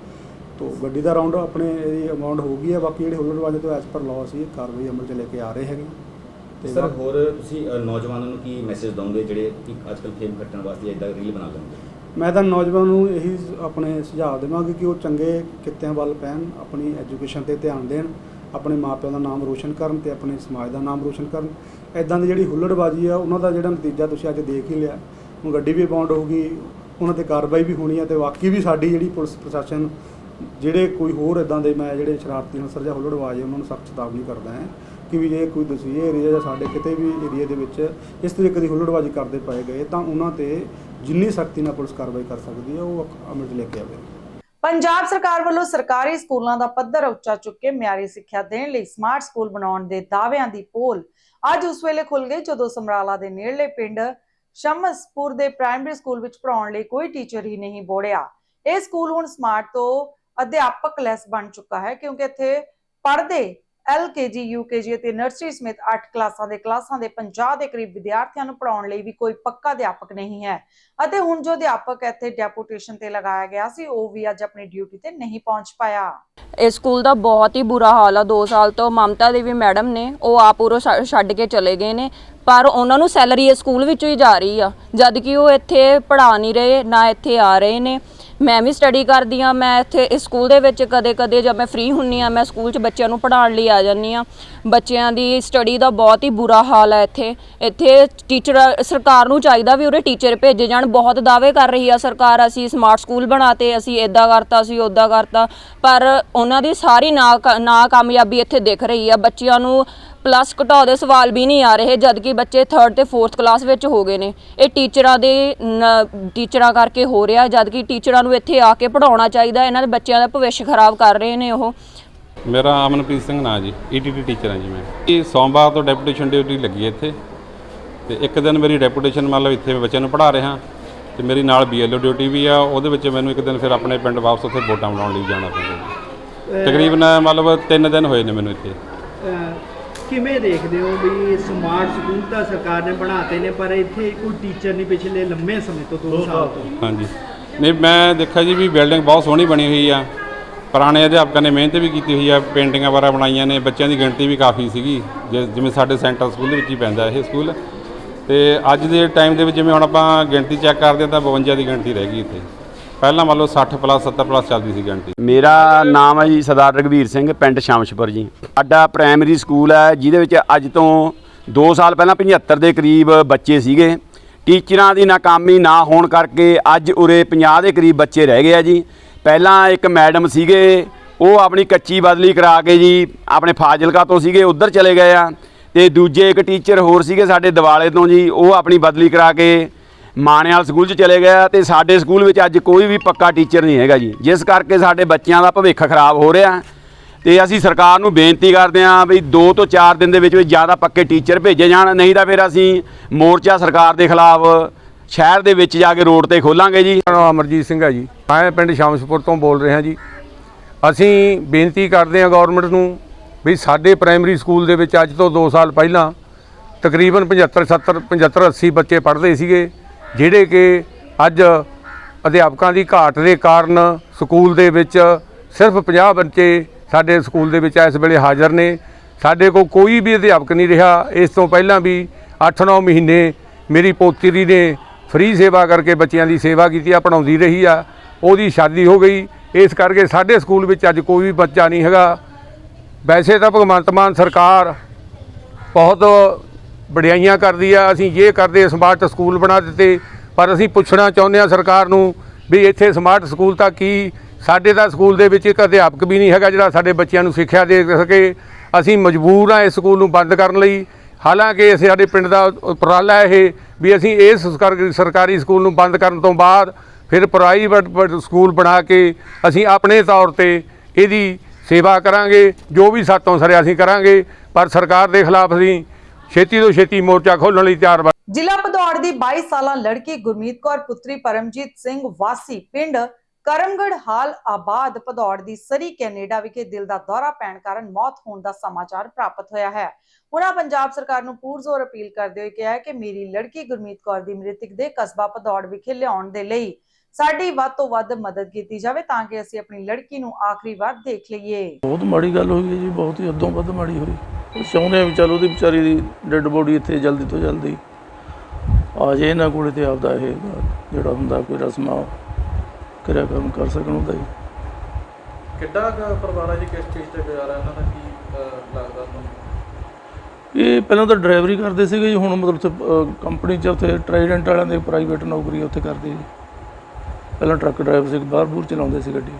ਤੋ ਗੱਡੀ ਦਾ ਰਾਉਂਡ ਆਪਣੇ ਇਹਦੀ ਅਮਾਉਂਟ ਹੋ ਗਈ ਹੈ ਬਾਕੀ ਜਿਹੜੇ ਹੁੱਲੜਬਾਜ਼ ਤੋਂ ਐਸ ਪਰ ਲਾਅ ਸੀ ਕਾਰਵਾਈ ਅਮਲ 'ਚ ਲੈ ਕੇ ਆ ਰਹੇ ਹੈਗੇ ਤੇ ਸਰ ਹੋਰ ਤੁਸੀਂ ਨੌਜਵਾਨਾਂ ਨੂੰ ਕੀ ਮੈਸੇਜ ਦਵੋਗੇ ਜਿਹੜੇ ਕਿ ਅੱਜਕੱਲ ਫੇਮ ਖੱਟਣ ਵਾਸਤੇ ਇਦਾਂ ਰੀਲ ਬਣਾ ਲੈਂਦੇ ਮੈਂ ਤਾਂ ਨੌਜਵਾਨ ਨੂੰ ਇਹੀ ਆਪਣੇ ਸੁਝਾਅ ਦੇਵਾਂਗੇ ਕਿ ਉਹ ਚੰਗੇ ਕਿੱਤਿਆਂ ਵੱਲ ਪੈਣ, ਆਪਣੀ ਐਜੂਕੇਸ਼ਨ ਤੇ ਧਿਆਨ ਦੇਣ, ਆਪਣੇ ਮਾਪਿਆਂ ਦਾ ਨਾਮ ਰੋਸ਼ਨ ਕਰਨ ਤੇ ਆਪਣੇ ਸਮਾਜ ਦਾ ਨਾਮ ਰੋਸ਼ਨ ਕਰਨ। ਐਦਾਂ ਦੀ ਜਿਹੜੀ ਹੁੱਲੜਬਾਜ਼ੀ ਆ, ਉਹਨਾਂ ਦਾ ਜਿਹੜਾ ਨਤੀਜਾ ਤੁਸੀਂ ਅੱਜ ਦੇਖ ਹੀ ਲਿਆ। ਹੁਣ ਗੱਡੀ ਵੀ ਬਾਉਂਡ ਹੋਊਗੀ ਉਹਨਾਂ ਤੇ ਕਾਰਵਾਈ ਵੀ ਹੋਣੀ ਹੈ ਤੇ ਬਾਕੀ ਵੀ ਸਾਡੀ ਜਿਹੜੀ ਪੁਲਿਸ ਪ੍ਰਸ਼ਾਸਨ, ਜਿਹੜੇ ਕੋਈ ਹੋਰ ਇਦਾਂ ਦੇ ਮੈਂ ਜਿਹੜੇ ਸ਼ਰਾਰਤੀ ਅਨਸਰ ਜਾਂ ਹੁੱਲੜਬਾਜ਼ ਉਹਨਾਂ ਨੂੰ ਸਖਤ ਚੇਤਾਵਨੀ ਕਰਦਾ ਹਾਂ ਕਿ ਵੀ ਜੇ ਕੋਈ ਦਸੂਏ ਏਰੀਆ ਜਾਂ ਸਾਡੇ ਕਿਤੇ ਵੀ ਏਰੀਆ ਦੇ ਵਿੱਚ ਇਸ ਤਰੀਕੇ ਦੀ ਹੁੱਲੜਬਾਜ਼ੀ ਕਰਦੇ ਪਏ ਗਏ, ਤਾਂ ਉਹਨਾਂ ਤੇ ਜਿੰਨੀ ਸਖਤੀ ਨਾਲ ਪੁਲਿਸ ਕਾਰਵਾਈ ਕਰ ਸਕਦੀ ਹੈ, ਉਹ ਅਮਲ 'ਚ ਲੈ ਕੇ ਆਵੇ। ਪੰਜਾਬ ਸਰਕਾਰ ਵੱਲੋਂ ਸਰਕਾਰੀ ਸਕੂਲਾਂ ਦਾ ਪੱਧਰ ਉੱਚਾ ਚੁੱਕ ਕੇ ਮਿਆਰੀ ਸਿੱਖਿਆ ਦੇਣ ਲਈ ਸਮਾਰਟ ਸਕੂਲ ਬਣਾਉਣ ਦੇ ਦਾਅਵਿਆਂ ਦੀ ਪੋਲ ਅੱਜ ਉਸ ਵੇਲੇ ਖੁੱਲ ਗਈ ਜਦੋਂ ਸਮਰਾਲਾ ਦੇ ਨੇੜਲੇ ਪਿੰਡ ਸ਼ਮਸਪੁਰ ਦੇ ਪ੍ਰਾਇਮਰੀ ਸਕੂਲ ਵਿੱਚ ਪੜਾਉਣ ਲਈ ਕੋਈ ਟੀਚਰ ਹੀ ਨਹੀਂ ਬੋੜਿਆ। ਇਹ ਸਕੂਲ ਹੁਣ ਸਮਾਰਟ ਤੋਂ ਅਧਿਆਪਕ ਲੈਸ ਬਣ ਚੁੱਕਾ ਹੈ ਕਿਉਂਕਿ ਇੱਥੇ ਪੜ੍ਹਦੇ ਐਲਕੇਜੀ ਯੂਕੇਜੀ ਅਤੇ ਨਰਸਰੀ ਸਮੇਤ 8 ਕਲਾਸਾਂ ਦੇ ਕਲਾਸਾਂ ਦੇ 50 ਦੇ ਕਰੀਬ ਵਿਦਿਆਰਥੀਆਂ ਨੂੰ ਪੜਾਉਣ ਲਈ ਵੀ ਕੋਈ ਪੱਕਾ ਅਧਿਆਪਕ ਨਹੀਂ ਹੈ। ਅਤੇ ਹੁਣ ਜੋ ਅਧਿਆਪਕ ਇੱਥੇ ਡੈਪੂਟੇਸ਼ਨ ਤੇ ਲਗਾਇਆ ਗਿਆ ਸੀ, ਉਹ ਵੀ ਅੱਜ ਆਪਣੀ ਡਿਊਟੀ ਤੇ ਨਹੀਂ ਪਹੁੰਚ ਪਾਇਆ। ਇਸ ਸਕੂਲ ਦਾ ਬਹੁਤ ਹੀ ਬੁਰਾ ਹਾਲ ਆ। 2 ਸਾਲ ਤੋਂ ਮਮਤਾ ਦੇਵੀ ਮੈਡਮ ਨੇ, ਉਹ ਆਪ ਉਰੋਂ ਛੱਡ ਛੱਡ ਕੇ ਚਲੇ ਗਏ ਨੇ, ਪਰ ਉਹਨਾਂ ਨੂੰ ਸੈਲਰੀ ਇਸ ਸਕੂਲ ਵਿੱਚੋਂ ਹੀ ਜਾ ਰਹੀ ਆ। ਜਦ ਕਿ ਉਹ ਇੱਥੇ ਪੜ੍ਹਾ ਨਹੀਂ ਰਹੇ, ਨਾ ਇੱਥੇ ਆ ਰਹੇ ਨੇ। ਮੈਂ ਵੀ ਸਟੱਡੀ ਕਰਦੀ ਆ ਮੈਂ ਇੱਥੇ ਇਸ ਸਕੂਲ ਦੇ ਵਿੱਚ ਕਦੇ-ਕਦੇ ਜਦ ਮੈਂ ਫ੍ਰੀ ਹੁੰਨੀ ਆ ਮੈਂ ਸਕੂਲ 'ਚ ਬੱਚਿਆਂ ਨੂੰ ਪੜ੍ਹਾਉਣ ਲਈ ਆ ਜਾਂਦੀ ਆ ਬੱਚਿਆਂ ਦੀ ਸਟੱਡੀ ਦਾ ਬਹੁਤ ਹੀ ਬੁਰਾ ਹਾਲ ਹੈ ਇੱਥੇ। ਇੱਥੇ ਟੀਚਰ ਸਰਕਾਰ ਨੂੰ ਚਾਹੀਦਾ ਵੀ ਉਰੇ ਟੀਚਰ ਭੇਜੇ ਜਾਣ, ਬਹੁਤ ਦਾਅਵੇ ਕਰ ਰਹੀ ਆ ਸਰਕਾਰ, ਅਸੀਂ ਸਮਾਰਟ ਸਕੂਲ ਬਣਾਤੇ, ਅਸੀਂ ਇਦਾਂ ਕਰਤਾ, ਅਸੀਂ ਉਦਾਂ ਕਰਤਾ। ਪਰ ਉਹਨਾਂ ਦੀ ਸਾਰੀ ਨਾ ਨਾ ਕਾਮਯਾਬੀ ਇੱਥੇ ਦਿਖ ਰਹੀ ਆ। ਬੱਚਿਆਂ ਨੂੰ ਪਲੱਸ ਘਟਾਓ ਦੇ ਸਵਾਲ ਵੀ ਨਹੀਂ ਆ ਰਹੇ ਜਦ ਕਿ ਬੱਚੇ 3rd ਤੇ 4th ਕਲਾਸ ਵਿੱਚ ਹੋ ਗਏ ਨੇ। ਇਹ ਟੀਚਰਾਂ ਦੇ ਟੀਚਰਾਂ ਕਰਕੇ ਹੋ ਰਿਹਾ ਜਦ ਕਿ ਟੀਚਰਾਂ ਨੂੰ ਇੱਥੇ ਆ ਕੇ ਪੜਾਉਣਾ ਚਾਹੀਦਾ ਇਹਨਾਂ ਦੇ ਬੱਚਿਆਂ ਦਾ ਭਵਿੱਖ ਖਰਾਬ ਕਰ ਰਹੇ ਨੇ ਉਹ। ਮੇਰਾ ਅਮਨਪ੍ਰੀਤ ਸਿੰਘ ਨਾਂ ਜੀ ਈਟੀਟੀ ਟੀਚਰ ਹਾਂ ਜੀ ਮੈਂ। ਇਹ ਸੋਮਵਾਰ ਤੋਂ ਡੈਪੂਟੇਸ਼ਨ ਡਿਊਟੀ ਲੱਗੀ ਹੈ ਇੱਥੇ। ਤੇ ਇੱਕ ਦਿਨ ਮੇਰੀ ਡੈਪੂਟੇਸ਼ਨ ਮਤਲਬ ਇੱਥੇ ਮੈਂ ਬੱਚਿਆਂ ਨੂੰ ਪੜ੍ਹਾ ਰਿਹਾ। ਤੇ ਮੇਰੀ ਨਾਲ ਬੀਐਲਓ ਡਿਊਟੀ ਵੀ ਆ ਉਹਦੇ ਵਿੱਚ ਮੈਨੂੰ ਇੱਕ ਦਿਨ ਫਿਰ ਆਪਣੇ ਪਿੰਡ ਵਾਪਸ ਉੱਥੇ ਵੋਟਾਂ ਬਣਾਉਣ ਲਈ ਜਾਣਾ ਪੈਂਦਾ। ਤਕਰੀਬਨ ਮਤਲਬ 3 ਦਿਨ ਹੋਏ ਨੇ ਮੈਨੂੰ ਇੱਥੇ। ਕਿਵੇਂ ਦੇਖਦੇ ਹੋ ਵੀ ਸਮਾਰਟ ਸਕੂਲ ਤਾਂ ਸਰਕਾਰ ਨੇ ਬਣਾਤੇ ਨੇ ਪਰ ਇੱਥੇ ਕੋਈ ਟੀਚਰ ਨਹੀਂ ਪਿਛਲੇ ਲੰਮੇ ਸਮੇਂ ਤੋਂ 2 ਸਾਲ ਤੋਂ? ਹਾਂਜੀ। ਨਹੀਂ ਮੈਂ ਦੇਖਿਆ ਜੀ ਵੀ ਬਿਲਡਿੰਗ ਬਹੁਤ ਸੋਹਣੀ ਬਣੀ ਹੋਈ ਆ। ਪੁਰਾਣੇ ਅਧਿਆਪਕਾਂ ਨੇ ਮਿਹਨਤ ਵੀ ਕੀਤੀ ਹੋਈ ਆ ਪੇਂਟਿੰਗਾਂ ਵਗੈਰਾ ਬਣਾਈਆਂ ਨੇ ਬੱਚਿਆਂ ਦੀ ਗਿਣਤੀ ਵੀ ਕਾਫੀ ਸੀਗੀ ਜਿ- ਜਿਵੇਂ ਸਾਡੇ ਸੈਂਟਰ ਸਕੂਲ ਦੇ ਵਿੱਚ ਹੀ ਪੈਂਦਾ ਇਹ ਸਕੂਲ। ਤੇ ਅੱਜ ਦੇ ਟਾਈਮ ਦੇ ਵਿੱਚ ਜਿਵੇਂ ਹੁਣ ਆਪਾਂ ਗਿਣਤੀ ਚੈੱਕ ਕਰਦੇ ਹਾਂ ਤਾਂ 52 ਦੀ ਗਿਣਤੀ ਰਹਿ ਗਈ ਇੱਥੇ। ਪਹਿਲਾਂ ਮੰਨ ਲਓ 60 ਪਲੱਸ 70 ਪਲੱਸ ਚੱਲਦੀ ਸੀ ਗਿਣਤੀ ਮੇਰਾ ਨਾਮ ਹੈ ਜੀ ਸਰਦਾਰ ਰਗਵੀਰ ਸਿੰਘ, ਪਿੰਡ ਸ਼ਾਮਸ਼ਪੁਰ ਜੀ। ਸਾਡਾ ਪ੍ਰਾਇਮਰੀ ਸਕੂਲ ਹੈ, ਜਿਹਦੇ ਵਿੱਚ ਅੱਜ ਤੋਂ 2 ਸਾਲ ਪਹਿਲਾਂ 75 ਦੇ ਕਰੀਬ ਬੱਚੇ ਸੀਗੇ। ਟੀਚਰਾਂ ਦੀ ਨਾਕਾਮੀ ਨਾ ਹੋਣ ਕਰਕੇ ਅੱਜ ਉਰੇ 50 ਦੇ ਕਰੀਬ ਬੱਚੇ ਰਹਿ ਗਏ ਆ ਜੀ। ਪਹਿਲਾਂ ਇੱਕ ਮੈਡਮ ਸੀਗੇ, ਉਹ ਆਪਣੀ ਕੱਚੀ ਬਦਲੀ ਕਰਾ ਕੇ ਜੀ, ਆਪਣੇ ਫਾਜ਼ਿਲਕਾ ਤੋਂ ਸੀਗੇ, ਉੱਧਰ ਚਲੇ ਗਏ ਆ। ਤੇ ਦੂਜੇ ਇੱਕ ਟੀਚਰ ਹੋਰ ਸੀਗੇ ਸਾਡੇ ਦਿਵਾਲੇ ਤੋਂ ਜੀ, ਉਹ ਆਪਣੀ ਬਦਲੀ ਕਰਾ ਕੇ ਮਾਣਿਆਲ ਸਕੂਲ 'ਚ ਚਲੇ ਗਿਆ ਤੇ ਸਾਡੇ ਸਕੂਲ ਵਿੱਚ ਅੱਜ ਕੋਈ ਵੀ ਪੱਕਾ ਟੀਚਰ ਨਹੀਂ ਹੈਗਾ ਜੀ। ਜਿਸ ਕਰਕੇ ਸਾਡੇ ਬੱਚਿਆਂ ਦਾ ਭਵਿੱਖ ਖਰਾਬ ਹੋ ਰਿਹਾ। ਤੇ ਅਸੀਂ ਸਰਕਾਰ ਨੂੰ ਬੇਨਤੀ ਕਰਦੇ ਹਾਂ ਵੀ 2 ਤੋਂ 4 ਦਿਨ ਦੇ ਵਿੱਚ ਵਿੱਚ ਜ਼ਿਆਦਾ ਪੱਕੇ ਟੀਚਰ ਭੇਜੇ ਜਾਣ। ਨਹੀਂ ਤਾਂ ਫਿਰ ਅਸੀਂ ਮੋਰਚਾ ਸਰਕਾਰ ਦੇ ਖਿਲਾਫ ਸ਼ਹਿਰ ਦੇ ਵਿੱਚ ਜਾ ਕੇ ਰੋਡ ਤੇ ਖੋਲਾਂਗੇ ਜੀ। ਅਮਰਜੀਤ ਸਿੰਘ ਹੈ ਜੀ। ਮੈਂ ਪਿੰਡ ਸ਼ਾਮਸ਼ਪੁਰ ਤੋਂ ਬੋਲ ਰਿਹਾ ਜੀ। ਅਸੀਂ ਬੇਨਤੀ ਕਰਦੇ ਹਾਂ ਗਵਰਨਮੈਂਟ ਨੂੰ ਵੀ ਸਾਡੇ ਪ੍ਰਾਇਮਰੀ ਸਕੂਲ ਦੇ ਵਿੱਚ ਅੱਜ ਤੋਂ 2 ਸਾਲ ਪਹਿਲਾਂ ਤਕਰੀਬਨ 75 70 75 80 ਬੱਚੇ ਪੜ੍ਹਦੇ ਸੀਗੇ। ਜਿਹੜੇ ਕਿ ਅੱਜ ਅਧਿਆਪਕਾਂ ਦੀ ਘਾਟ ਦੇ ਕਾਰਨ ਸਕੂਲ ਦੇ ਵਿੱਚ ਸਿਰਫ 50 ਬੱਚੇ ਸਾਡੇ ਸਕੂਲ ਦੇ ਵਿੱਚ ਇਸ ਵੇਲੇ ਹਾਜ਼ਰ ਨੇ। ਸਾਡੇ ਕੋਲ ਕੋਈ ਵੀ ਅਧਿਆਪਕ ਨਹੀਂ ਰਿਹਾ। ਇਸ ਤੋਂ ਪਹਿਲਾਂ ਵੀ 8-9 ਮਹੀਨੇ ਮੇਰੀ ਪੋਤਰੀ ਨੇ ਫ੍ਰੀ ਸੇਵਾ ਕਰਕੇ ਬੱਚਿਆਂ ਦੀ ਸੇਵਾ ਕੀਤੀ ਆ ਪੜਾਉਂਦੀ ਰਹੀ ਆ। ਉਹਦੀ ਸ਼ਾਦੀ ਹੋ ਗਈ। ਇਸ ਕਰਕੇ ਸਾਡੇ ਸਕੂਲ ਵਿੱਚ ਅੱਜ ਕੋਈ ਵੀ ਬੱਚਾ ਨਹੀਂ ਹੈਗਾ। ਵੈਸੇ ਤਾਂ ਭਗਵੰਤ ਮਾਨ ਸਰਕਾਰ ਬਹੁਤ ਵਡਿਆਈਆਂ ਕਰਦੀ ਆ, ਅਸੀਂ ਇਹ ਕਰਦੇ, ਸਮਾਰਟ ਸਕੂਲ ਬਣਾ ਦਿੱਤੇ। ਪਰ ਅਸੀਂ ਪੁੱਛਣਾ ਚਾਹੁੰਦੇ ਆ ਸਰਕਾਰ ਨੂੰ ਵੀ ਇੱਥੇ ਸਮਾਰਟ ਸਕੂਲ ਤਾਂ ਕੀ? ਸਾਡੇ ਤਾਂ ਸਕੂਲ ਦੇ ਵਿੱਚ ਇੱਕ ਅਧਿਆਪਕ ਵੀ ਨਹੀਂ ਹੈਗਾ ਜਿਹੜਾ ਸਾਡੇ ਬੱਚਿਆਂ ਨੂੰ ਸਿੱਖਿਆ ਦੇ ਸਕੇ। ਅਸੀਂ ਮਜਬੂਰ ਆ ਇਸ ਸਕੂਲ ਨੂੰ ਬੰਦ ਕਰਨ ਲਈ। ਹਾਲਾਂਕਿ ਅਸੀਂ ਸਾਡੇ ਪਿੰਡ ਦਾ ਉਪਰਾਲਾ ਇਹ, ਵੀ ਅਸੀਂ ਇਸ ਸਰਕਾਰੀ- ਸਰਕਾਰੀ ਸਕੂਲ ਨੂੰ ਬੰਦ ਕਰਨ ਤੋਂ ਬਾਅਦ ਫਿਰ ਪ੍ਰਾਈਵੇਟ ਸਕੂਲ ਬਣਾ ਕੇ ਅਸੀਂ ਆਪਣੇ ਤੌਰ ਤੇ ਇਹਦੀ ਸੇਵਾ ਕਰਾਂਗੇ। ਜੋ ਵੀ ਸਾਤੋਂ ਸਰਿਆ ਅਸੀਂ ਕਰਾਂਗੇ। ਪਰ ਸਰਕਾਰ ਦੇ ਖਿਲਾਫ ਅਸੀਂ ਛੇਤੀ ਤੋਂ ਛੇਤੀ ਮੋਰਚਾ ਖੋਲ੍ਹਣ ਲਈ ਤਿਆਰ ਬਾ ਜ਼ਿਲ੍ਹਾ ਭਦੌੜ ਦੀ 22 ਸਾਲਾ ਲੜਕੀ ਗੁਰਮੀਤ ਕੌਰ ਪੁੱਤਰੀ ਪਰਮਜੀਤ ਸਿੰਘ ਵਾਸੀ ਪਿੰਡ ਕਰਮਗੜ ਹਾਲ ਆਬਾਦ ਭਦੌੜ ਦੀ ਸਰੀ ਕੈਨੇਡਾ ਵਿਖੇ ਦਿਲ ਦਾ ਦੌਰਾ ਪੈਣ ਕਾਰਨ ਮੌਤ ਹੋਣ ਦਾ ਸਮਾਚਾਰ ਪ੍ਰਾਪਤ ਹੋਇਆ ਹੈ। ਉਹਨਾਂ ਪੰਜਾਬ ਸਰਕਾਰ ਨੂੰ ਪੂਰਜ਼ੋਰ ਅਪੀਲ ਕਰਦੇ ਹੋਏ ਕਿਹਾ ਹੈ ਕਿ ਮੇਰੀ ਲੜਕੀ ਗੁਰਮੀਤ ਕੌਰ ਦੀ ਮ੍ਰਿਤਕ ਦੇ ਕਸਬਾ ਭਦੌੜ ਵਿਖੇ ਲਿਆਉਣ ਦੇ ਲਈ ਸਾਡੀ ਵੱਧ ਤੋਂ ਵੱਧ ਮਦਦ ਕੀਤੀ ਜਾਵੇ ਤਾਂ ਕਿ ਅਸੀਂ ਆਪਣੀ ਲੜਕੀ ਨੂੰ ਆਖਰੀ ਵਾਰ ਦੇਖ ਲਈਏ। ਬਹੁਤ ਮਾੜੀ ਗੱਲ ਹੋਈ ਹੈ ਜੀ ਬਹੁਤ ਹੀ ਅੱਧੋਂ ਵੱਧ ਮਾੜੀ ਹੋਈ। ਚਾਹੁੰਦੇ ਆ ਵੀ ਚਲ ਉਹਦੀ ਵਿਚਾਰੀ ਦੀ ਡੈੱਡ ਬੋਡੀ ਇੱਥੇ ਜਲਦੀ ਤੋਂ ਜਲਦੀ ਆ ਜੇ ਇਹਨਾਂ ਕੋਲੇ ਤੇ ਆਪਦਾ ਇਹ ਜਿਹੜਾ ਹੁੰਦਾ ਕੋਈ ਰਸਮਾਂ ਕਿਰਿਆ ਕਰਮ ਕਰ ਸਕਣ ਉਹਦਾ ਜੀ ਕਿੱਡਾ ਕੁ ਪਰਿਵਾਰ ਹੈ ਜੀ ਕਿਸ ਚੀਜ਼ ਤੇ ਗੁਜ਼ਾਰਾ ਇਹਨਾਂ ਦਾ? ਕੀ ਅਹ, ਲੱਗਦਾ ਤੁਹਾਨੂੰ? ਇਹ ਪਹਿਲਾਂ ਤਾਂ ਡਰਾਈਵਰੀ ਕਰਦੇ ਸੀਗੇ ਜੀ ਹੁਣ ਮਤਲਬ ਉੱਥੇ ਕੰਪਨੀ 'ਚ ਉੱਥੇ ਟ੍ਰਾਈਡੈਂਟ ਵਾਲਿਆਂ ਦੇ ਪ੍ਰਾਈਵੇਟ ਨੌਕਰੀ ਉੱਥੇ ਕਰਦੇ ਜੀ। ਪਹਿਲਾਂ ਟਰੱਕ ਡਰਾਈਵਰ ਸੀ ਬਾਹਰ ਬੂਰ ਚਲਾਉਂਦੇ ਸੀ ਗੱਡੀ।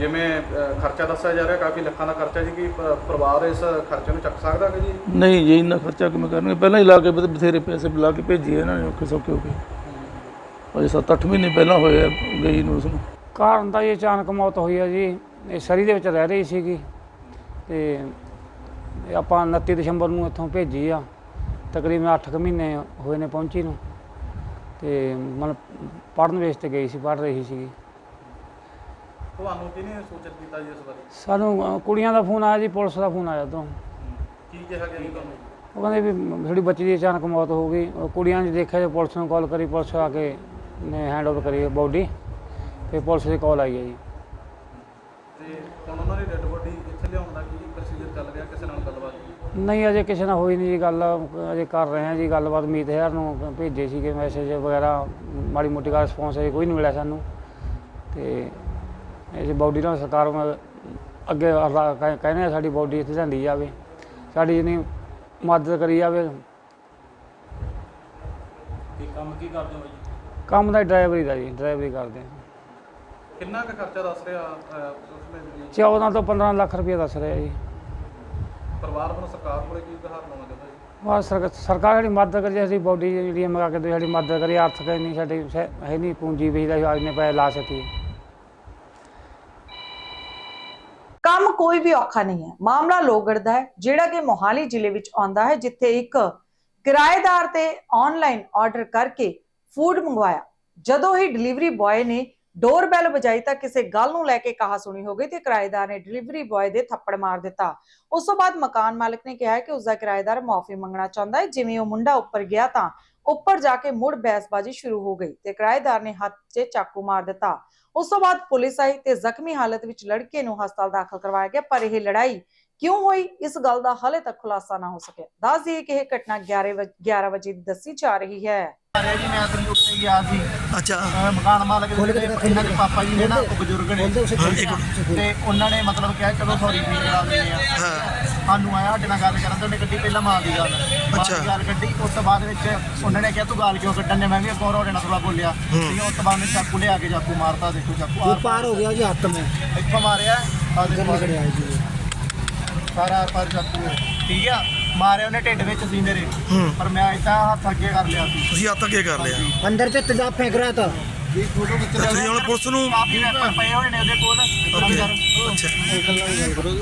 ਜਿਵੇਂ ਖਰਚਾ ਦੱਸਿਆ ਜਾ ਰਿਹਾ ਕਾਫੀ ਲੱਖਾਂ ਦਾ ਖਰਚਾ ਜੀ ਕਿ ਪਰਿਵਾਰ ਇਸ ਖਰਚੇ ਨੂੰ ਚੱਕ ਸਕਦਾ ਹੈ ਜੀ? ਨਹੀਂ ਜੀ ਇੰਨਾ ਖਰਚਾ ਕਿਵੇਂ ਕਰਨਗੇ? ਪਹਿਲਾਂ ਹੀ ਲਾ ਕੇ ਬਥ- ਬਥੇਰੇ ਪੈਸੇ ਲਾ ਕੇ ਭੇਜੀਏ ਇਹਨਾਂ ਨੇ ਔਖੇ ਸੌਖੇ ਹੋ ਕੇ। ਅਜੇ 7-8 ਮਹੀਨੇ ਪਹਿਲਾਂ ਹੋਏ ਆ ਗਈ ਨੂੰ ਉਸਨੂੰ। ਕਾਰਨ ਤਾਂ ਇਹ ਅਚਾਨਕ ਮੌਤ ਹੋਈ ਆ ਜੀ ਇਹ ਸਰੀ ਦੇ ਵਿੱਚ ਰਹਿ ਰਹੀ ਸੀਗੀ। ਤੇ ਆਪਾਂ 29 ਦਸੰਬਰ ਨੂੰ ਇੱਥੋਂ ਭੇਜੀ ਆ ਤਕਰੀਬਨ 8 ਕੁ ਮਹੀਨੇ ਹੋਏ ਨੇ ਪਹੁੰਚੀ ਨੂੰ। ਤੇ ਮਤਲਬ ਪੜਨ ਵੇਸ ਤੇ ਗਈ ਸੀ ਪੜ ਰਹੀ ਸੀਗੀ। ਤੁਹਾਨੂੰ ਕਿਹਨੇ ਸੂਚਿਤ ਕੀਤਾ ਜੀ ਇਸ ਬਾਰੇ? ਸਾਨੂੰ ਅ, ਕੁੜੀਆਂ ਦਾ ਫੋਨ ਆਇਆ ਜੀ ਪੁਲਿਸ ਦਾ ਫੋਨ ਆਇਆ ਉਦੋਂ। ਕੀ ਕਿਹਾ ਗਿਆ ਜੀ ਤੁਹਾਨੂੰ? ਉਹ ਕਹਿੰਦੇ ਵੀ ਥੋੜੀ ਬੱਚੀ ਦੀ ਅਚਾਨਕ ਮੌਤ ਹੋ ਗਈ ਉਹ ਕੁੜੀਆਂ ਨੇ ਦੇਖਿਆ ਜੇ ਪੁਲਿਸ ਨੂੰ ਕਾਲ ਕਰੀ ਪੁਲਿਸ ਆ ਕੇ ਨੇ ਹੈਂਡ ਓਵਰ ਕਰੀ ਬੋਡੀ ਤੇ ਪੁਲਿਸ ਦੀ ਕਾਲ ਆਈ ਹੈ ਜੀ। ਤੇ ਹੁਣ ਉਹਨਾਂ ਦੀ ਡੈੱਡ ਬੋਡੀ ਇੱਥੇ ਲਿਆਉਣ ਦਾ ਕੀ ਪ੍ਰੋਸੀਜਰ ਚੱਲ ਰਿਹਾ ਕਿਸੇ ਨਾਲ ਗੱਲਬਾਤ? ਨਹੀਂ ਅਜੇ ਕਿਸੇ ਨਾਲ ਹੋਈ ਨਹੀਂ ਜੀ ਗੱਲ ਅਜੇ ਕਰ ਰਹੇ ਹਾਂ ਜੀ ਗੱਲਬਾਤ ਮੀਤ ਹੈਰ ਨੂੰ ਭੇਜੇ ਸੀਗੇ ਮੈਸੇਜ ਵਗੈਰਾ ਮਾੜੀ ਮੋਟੀ ਦਾ ਰਿਸਪੌਂਸ ਅਜੇ ਕੋਈ ਨਹੀਂ ਮਿਲਿਆ ਸਾਨੂੰ। ਤੇ ਇਸ ਬਾਡੀ ਨਾਲ ਸਰਕਾਰ ਮ- ਅੱਗੇ ਅਰਦਾ- ਕਹਿ- ਕਹਿੰਦੇ ਆ ਸਾਡੀ ਬਾਡੀ ਇੱਥੇ ਲਿਆਂਦੀ ਜਾਵੇ ਸਾਡੀ ਜਿੰਨੀ ਮਦਦ ਕਰੀ ਜਾਵੇ। ਕੀ ਕੰਮ ਕੀ ਕਰਦੇ ਹੋ ਜੀ ਕੰਮ ਦਾ ਡਰਾਈਵਰੀ ਦਾ ਜੀ ਡਰਾਈਵਰੀ ਕਰਦੇ ਹਾਂ ਕਿੰਨਾ ਕੁ ਖਰਚਾ ਦੱਸ ਰਿਹਾ ਅਹ, ਉਸਨੇ ਜੀ? 14 ਤੋਂ 15 ਲੱਖ ਰੁਪਏ ਦੱਸ ਰਿਹਾ ਜੀ। ਪਰਿਵਾਰ ਵੱਲੋਂ ਸਰਕਾਰ ਕੋਲੇ ਕੀ ਗੁਹਾਰ ਲਾਉਣਾ ਚਾਹੁੰਦਾ ਜੀ? ਬਸ ਸਰਕ- ਸਰਕਾਰ ਜਿਹੜੀ ਮਦਦ ਕਰੀ ਅਸੀਂ ਬਾਡੀ ਜਿਹੜੀ ਮੰਗਾ ਕੇ ਦੇ ਸਾਡੀ ਮਦਦ ਕਰੀ ਆਰਥਿਕ ਨਹੀਂ ਸਾਡੀ ਸੈ- ਹੈ ਨਹੀਂ ਪੂੰਜੀ ਵੀ ਦਾ ਅੱਜ ਨੇ ਪੈਸੇ ਲਾ ਸਕੀਏ ਕੰਮ ਕੋਈ ਵੀ ਔਖਾ ਨਹੀਂ ਹੈ। ਮਾਮਲਾ ਲੋਗੜ ਦਾ ਹੈ, ਜਿਹੜਾ ਕਿ ਮੋਹਾਲੀ ਜ਼ਿਲ੍ਹੇ ਵਿੱਚ ਆਉਂਦਾ ਹੈ, ਜਿੱਥੇ ਇੱਕ ਕਿਰਾਏਦਾਰ ਤੇ ਆਨਲਾਈਨ ਆਰਡਰ ਕਰਕੇ ਫੂਡ ਮੰਗਵਾਇਆ। ਜਦੋਂ ਹੀ ਡਿਲੀਵਰੀ ਬॉय ਨੇ ਡੋਰਬੈਲ ਵਜਾਈ ਤਾਂ ਕਿਸੇ ਗੱਲ ਨੂੰ ਲੈ ਕੇ ਕਹਾ ਸੁਣੀ ਹੋ ਗਈ ਤੇ ਕਿਰਾਏਦਾਰ ਨੇ ਡਿਲੀਵਰੀ ਬॉय ਦੇ ਥੱਪੜ ਮਾਰ ਦਿੱਤਾ। ਉਸ ਤੋਂ ਬਾਅਦ ਮਕਾਨ ਮਾਲਕ ਨੇ ਕਿਹਾ ਕਿ ਉਸ ਦਾ ਕਿਰਾਏਦਾਰ ਮਾਫੀ ਮੰਗਣਾ ਚਾਹੁੰਦਾ ਹੈ। ਜਿਵੇਂ ਉਹ ਮੁੰਡਾ ਉੱਪਰ ਗਿਆ ਤਾਂ ਉੱਪਰ ਜਾ ਕੇ ਮੁੜ ਬਹਿਸਬਾਜ਼ੀ ਸ਼ੁਰੂ ਹੋ ਗਈ ਤੇ ਕਿਰਾਏਦਾਰ ਨੇ ਹੱਥ 'ਚ ਚਾਕੂ ਮਾਰ ਦਿੱਤਾ। ਉਸ ਤੋਂ ਬਾਅਦ ਪੁਲਿਸ ਆਈ ਤੇ ਜ਼ਖਮੀ ਹਾਲਤ ਵਿੱਚ ਲੜਕੇ ਨੂੰ ਹਸਪਤਾਲ ਦਾਖਲ ਕਰਵਾਇਆ ਗਿਆ ਪਰ ਇਹ ਲੜਾਈ ਕਿਉਂ ਹੋਈ ਇਸ ਗੱਲ ਦਾ ਹਾਲੇ ਤੱਕ ਖੁਲਾਸਾ ਨਾ ਹੋ ਸਕਿਆ। ਦੱਸ ਦਈਏ ਕਿ ਇਹ ਘਟਨਾ 11 ਵਜੇ 11 ਵਜੇ ਦੀ ਦੱਸੀ ਜਾ ਰਹੀ ਹੈ। ਜੀ ਮੈਂ ਆਪਣੀ ਉੱਤੇ ਗਿਆ ਸੀ ਅੱਛਾ ਮਕਾਨ ਮਾਲਕ ਦੇ ਇਹਨਾਂ ਦੇ ਪਾਪਾ ਜੀ ਨੇ ਨਾ ਉਹ ਬਜ਼ੁਰਗ ਨੇ। ਤੇ ਉਹਨਾਂ ਨੇ ਮਤਲਬ ਕਿਹਾ ਚਲੋ ਸੌਰੀ ਫੀਲ ਕਰਾ ਦਿੰਦੇ ਆ ਸਾਨੂੰ ਆਇਆ ਸਾਡੇ ਨਾਲ ਗੱਲ ਕਰਨ ਤੇ ਉਹਨੇ ਗੱਡੀ ਪਹਿਲਾਂ ਮਾਰ ਦੀ ਗੱਲ। ਦੀ ਗੱਲ ਕੱਢੀ ਉਸ ਤੋਂ ਬਾਅਦ ਵਿੱਚ ਉਹਨਾਂ ਨੇ ਕਿਹਾ ਤੂੰ ਗਾਲ ਕਿਉਂ ਕੱਢਣ ਨੇ ਮੈਂ ਵੀ ਰੋੜੇ ਨਾਲ ਥੋੜਾ ਬੋਲਿਆ। ਹੈ। ਉਸ ਤੋਂ ਬਾਅਦ ਨੇ ਚਾਕੂ ਲਿਆ ਕੇ ਚਾਕੂ ਮਾਰਤਾ ਦੇਖੋ ਚਾਕੂ ਆਰ ਪਾਰ ਹੋ ਗਿਆ ਜੀ ਹੱਥ ਮੇ ਇੱਥੋਂ ਮਾਰਿਆ ਆ ਦੇਖੋ ਸਾਰਾ ਆਰ ਪਾਰ ਚਾਕੂ ਹੈ ਠੀਕ ਆ? ਮਾਰਿਆ ਉਹਨੇ ਢਿੱਡ ਵਿੱਚ ਸੀ ਮੇਰੇ। ਪਰ ਮੈਂ ਇਦਾਂ ਹੱਥ ਅੱਗੇ ਕਰ ਲਿਆ ਸੀ। ਤੁਸੀਂ ਹੱਥ ਅੱਗੇ ਕਰ ਲਿਆ। ਅੰਦਰ ਤੇ ਤੇਜ਼ਾਬ ਫੇਂਕ ਰਿਹਾ ਤਾਂ ਜੀ ਫੋਟੋ ਖਿੱਚ ਤੇ। ਤੁਸੀਂ ਹੁਣ ਪੁਲਿਸ ਨੂੰ ਕਾਫੀ ਰੈਪਰ ਪਏ ਹੋਏ ਨੇ ਉਹਦੇ ਕੋਲ। ਅੱਛਾ।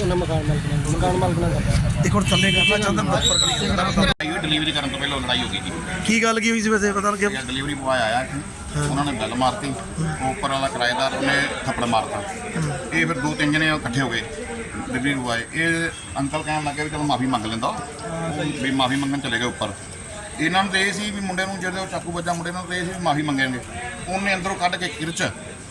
ਉਹਨਾਂ ਮਕਾਨ ਮਾਲਕ ਨਾਲ ਮਕਾਨ ਮਾਲਕ ਨਾਲ ਇੱਕ ਹੋਰ ਥੱਲੇ ਕਰਨਾ ਚਾਹੁੰਦਾ ਮੈਂ ਉੱਪਰ ਕਰੀ ਜਾਂਦਾ ਡਿਲੀਵਰੀ ਕਰਨ ਤੋਂ ਪਹਿਲਾਂ ਲੜਾਈ ਹੋ ਗਈ ਜੀ। ਕੀ ਗੱਲ ਕੀ ਹੋਈ ਸੀ ਵੈਸੇ ਪਤਾ ਲੱਗਿਆ? ਡਿਲੀਵਰੀ ਬੁਆਏ ਆਇਆ ਇੱਥੇ ਉਹਨਾਂ ਨੇ ਬੈਲ ਮਾਰਤੀ। ਉਹ ਉੱਪਰ ਵਾਲਾ ਕਿਰਾਏਦਾਰ ਨੇ ਥੱਪੜ ਮਾਰਤਾ। ਇਹ ਫਿਰ ਦੋ ਤਿੰਨ ਜਣੇ ਇਕੱਠੇ ਹੋ ਗਏ ਡਿਲੀਵਰੀ ਬੁਆਏ ਇਹ ਅੰਕਲ ਕਹਿਣ ਲੱਗੇ ਵੀ ਚਲੋ ਮਾਫੀ ਮੰਗ ਲੈਂਦਾ ਵੀ ਮਾਫੀ ਮੰਗਣ ਚਲੇ ਗਏ ਉੱਪਰ। ਇਹਨਾਂ ਨੂੰ ਤੇ ਇਹ ਸੀ ਵੀ ਮੁੰਡੇ ਨੂੰ ਜਦੋਂ ਚਾਕੂ ਵੱਜਾ ਮੁੰਡੇ ਨੂੰ ਤੇ ਇਹ ਸੀ ਵੀ ਮਾਫੀ ਮੰਗਣਗੇ। ਉਹਨੇ ਅੰਦਰੋਂ ਕੱਢ ਕੇ ਕਿਰਚ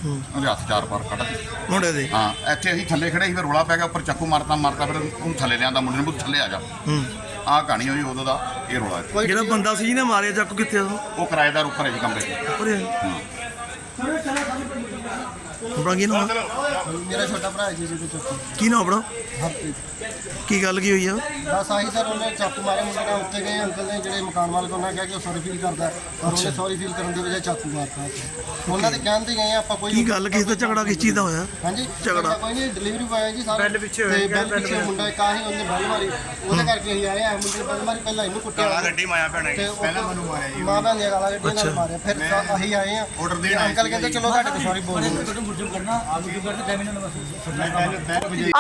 ਉਹਦੇ ਹੱਥ ਚਾਰ ਪਾਰ ਕੱਢ ਦਿੱਤੇ। ਮੁੰਡੇ ਦੇ? ਹਾਂ ਇੱਥੇ ਅਸੀਂ ਥੱਲੇ ਖੜੇ ਸੀ ਫਿਰ ਰੋਲਾ ਪੈ ਗਿਆ ਉੱਪਰ ਚਾਕੂ ਮਾਰਤਾ ਮਾਰਤਾ ਫਿਰ ਉਹਨੂੰ ਥੱਲੇ ਲਿਆਂਦਾ ਮੁੰਡੇ ਨੂੰ ਵੀ ਥੱਲੇ ਆ ਜਾ। ਹੂੰ। ਆਹ ਕਹਾਣੀ ਹੋਈ ਉਦੋਂ ਦਾ ਇਹ ਰੋਲਾ ਇੱਥੇ। ਜਿਹੜਾ ਬੰਦਾ ਸੀ ਜਿਹਨੇ ਮਾਰਿਆ ਚਾਕੂ ਕਿੱਥੇ ਆ? ਉਹ ਉਹ ਕਿਰਾਏਦਾਰ ਉੱਪਰ ਹੈ ਜੀ ਕਮਰੇ 'ਚ। ਉੱਪਰ ਹੈ ਆਪਣਾ ਕੀ ਨਾਮ? ਮੇਰਾ ਛੋਟਾ ਭਰਾ ਹੈ ਜੀ ਜਿਹਦੇ ਚਾਕੂ ਕੀ ਨਾਮ ਆਪਣਾ? ਹਰਪ੍ਰੀਤ। ਕੀ ਗੱਲ ਕੀ ਹੋਈ ਆ? ਬਸ ਆਹੀ ਸਰ ਉਹਨੇ ਚਾਕੂ ਮਾਰੇ ਮੁੰਡੇ ਨੇ ਉੱਤੇ ਗਏ ਅੰਕਲ ਨੇ ਜਿਹੜੇ ਮਕਾਨ ਮਾਲਕ ਉਹਨਾਂ ਨੇ ਕਿਹਾ ਕਿ ਉਹ ਸੌਰੀ ਫੀਲ ਕਰਦਾ ਹੈ, ਪਰ ਉਹਨੇ ਸੌਰੀ ਫੀਲ ਕਰਨ ਦੀ ਬਜਾਏ ਚਾਕੂ ਮਾਰਤਾ ਉਹਨਾਂ ਦੇ ਕਹਿਣ ਤੇ ਗਏ ਆਪਾਂ ਕੋਈ ਕੀ ਗੱਲ ਕਿਸ ਦਾ ਝਗੜਾ ਕਿਸ ਚੀਜ਼ ਦਾ ਹੋਇਆ? ਹਾਂਜੀ। ਝਗੜਾ। ਕੋਈ ਨਹੀਂ ਡਿਲੀਵਰੀ ਬੁਆਏ ਜੀ ਸਾਰੇ। ਬੈੱਡ ਪਿੱਛੇ ਹੋਇਆ, ਬੈੱਡ ਪਿੱਛੇ ਮੁੰਡਾ ਇੱਕ ਆਹੀ ਉਹਨੇ ਬੈਲ ਮਾਰੀ। ਉਹਦੇ ਕਰਕੇ ਅਸੀਂ ਆਏ ਆ ਮੁੰਡੇ ਨੇ ਬੈਲ ਮਾਰੀ ਪਹਿਲਾਂ ਇਹਨੂੰ ਕੁੱਟਿਆ। ਕੱਢੀ ਮਾਇਆ ਭੈਣਾਂ ਤੇ ਪਹਿਲਾਂ ਮੈਨੂੰ ਮਾਰਿਆ ਜੀ। ਮਾਂ ਭੈਣ ਦੀਆਂ ਗਾਲਾਂ ਕੱਢੀਆਂ ਨਾਲ। ਮਾਰਿਆ। ਫਿਰ ਤਾਂ ਅਸੀਂ ਆਏ ਆ। Order ਦੇਣ ਆਏ ਅੰਕਲ ਕਹਿੰਦੇ। ਚਲੋ ਤੁਹਾਡੇ ਤੋਂ ਸੌਰੀ ਬੋਲ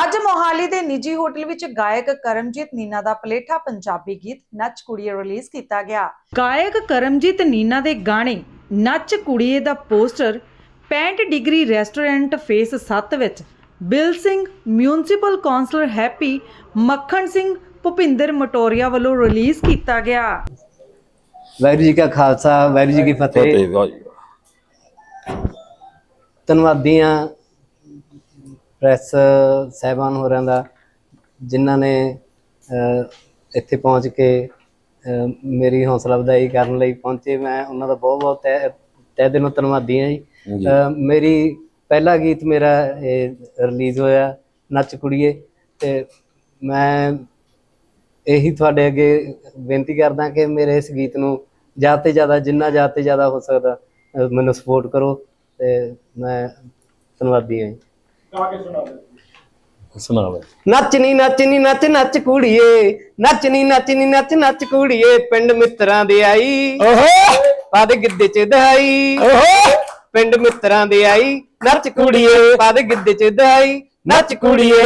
ਅੱਜ ਮੋਹਾਲੀ ਦੇ ਨਿੱਜੀ ਹੋਟਲ ਵਿੱਚ ਗਾਇਕ ਕਰਮਜੀਤ ਨੀਨਾ ਦਾ ਪਲੇਠਾ ਪੰਜਾਬੀ ਗੀਤ ਨੱਚ ਕੁੜੀਏ ਰਿਲੀਜ਼ ਕੀਤਾ ਗਿਆ। ਗਾਇਕ ਕਰਮਜੀਤ ਨੀਨਾ ਦੇ ਗਾਣੇ ਨੱਚ ਕੁੜੀਏ ਦਾ ਪੋਸਟਰ 65 ਡਿਗਰੀ ਰੈਸਟੋਰੈਂਟ ਫੇਸ 7 ਵਿੱਚ Bill Singh municipal councillor Happy Makhan Singh Bhupinder ਮਟੋਰੀਆ ਵੱਲੋਂ ਰਿਲੀਜ਼ ਕੀਤਾ ਗਿਆ। ਵਾਹਿਗੁਰੂ ਜੀ ਕਾ ਖਾਲਸਾ ਵਾਹਿਗੁਰੂ ਜੀ ਕੀ ਫਤਿਹ। ਧੰਨਵਾਦੀ ਹਾਂ ਪ੍ਰੈਸ ਸਹਿਬਾਨ ਹੋਰਾਂ ਦਾ ਜਿਨ੍ਹਾਂ ਨੇ ਇੱਥੇ ਪਹੁੰਚ ਕੇ ਮੇਰੀ ਹੌਸਲਾ ਅਫਜ਼ਾਈ ਕਰਨ ਲਈ ਪਹੁੰਚੇ। ਮੈਂ ਉਹਨਾਂ ਦਾ ਬਹੁਤ ਬਹੁਤ ਤਹਿ ਦਿਲੋਂ ਧੰਨਵਾਦੀ ਹਾਂ ਜੀ। ਮੇਰੀ ਪਹਿਲਾ ਗੀਤ ਮੇਰਾ ਰਿਲੀਜ਼ ਹੋਇਆ ਨੱਚ ਕੁੜੀਏ। ਤੇ ਮੈਂ ਇਹੀ ਤੁਹਾਡੇ ਅੱਗੇ ਬੇਨਤੀ ਕਰਦਾ ਕਿ ਮੇਰੇ ਇਸ ਗੀਤ ਨੂੰ ਜ਼ਿਆਦਾ ਤੋਂ ਜ਼ਿਆਦਾ ਜਿੰਨਾ ਜ਼ਿਆਦਾ ਤੋਂ ਜ਼ਿਆਦਾ ਹੋ ਸਕਦਾ ਮੈਨੂੰ ਸਪੋਰਟ ਕਰੋ। ਤੇ ਮੈਂ ਧੰਨਵਾਦੀ ਹਾਂ ਜੀ। ਸੁਣਾ ਬਈ ਨੱਚ ਨੀ ਨੱਚ ਨੀ ਨੱਚ ਨੱਚ ਕੁੜੀਏ। ਨੱਚ ਨੀ ਨੱਚ ਨੀ ਨੱਚ ਨੱਚ ਕੁੜੀਏ। ਪਿੰਡ ਮਿੱਤਰਾਂ ਦੇ ਆਈ। ਓਹੋ। ਪਾਦੇ ਗਿੱਧੇ ਚ ਦਹਾਈ। ਓਹੋ। ਪਿੰਡ ਮਿੱਤਰਾਂ ਦੇ ਆਈ। ਨੱਚ ਕੁੜੀਏ ਪਾਦੇ ਗਿੱਧੇ ਚ ਦਹਾਈ। ਨੱਚ ਕੁੜੀਏ।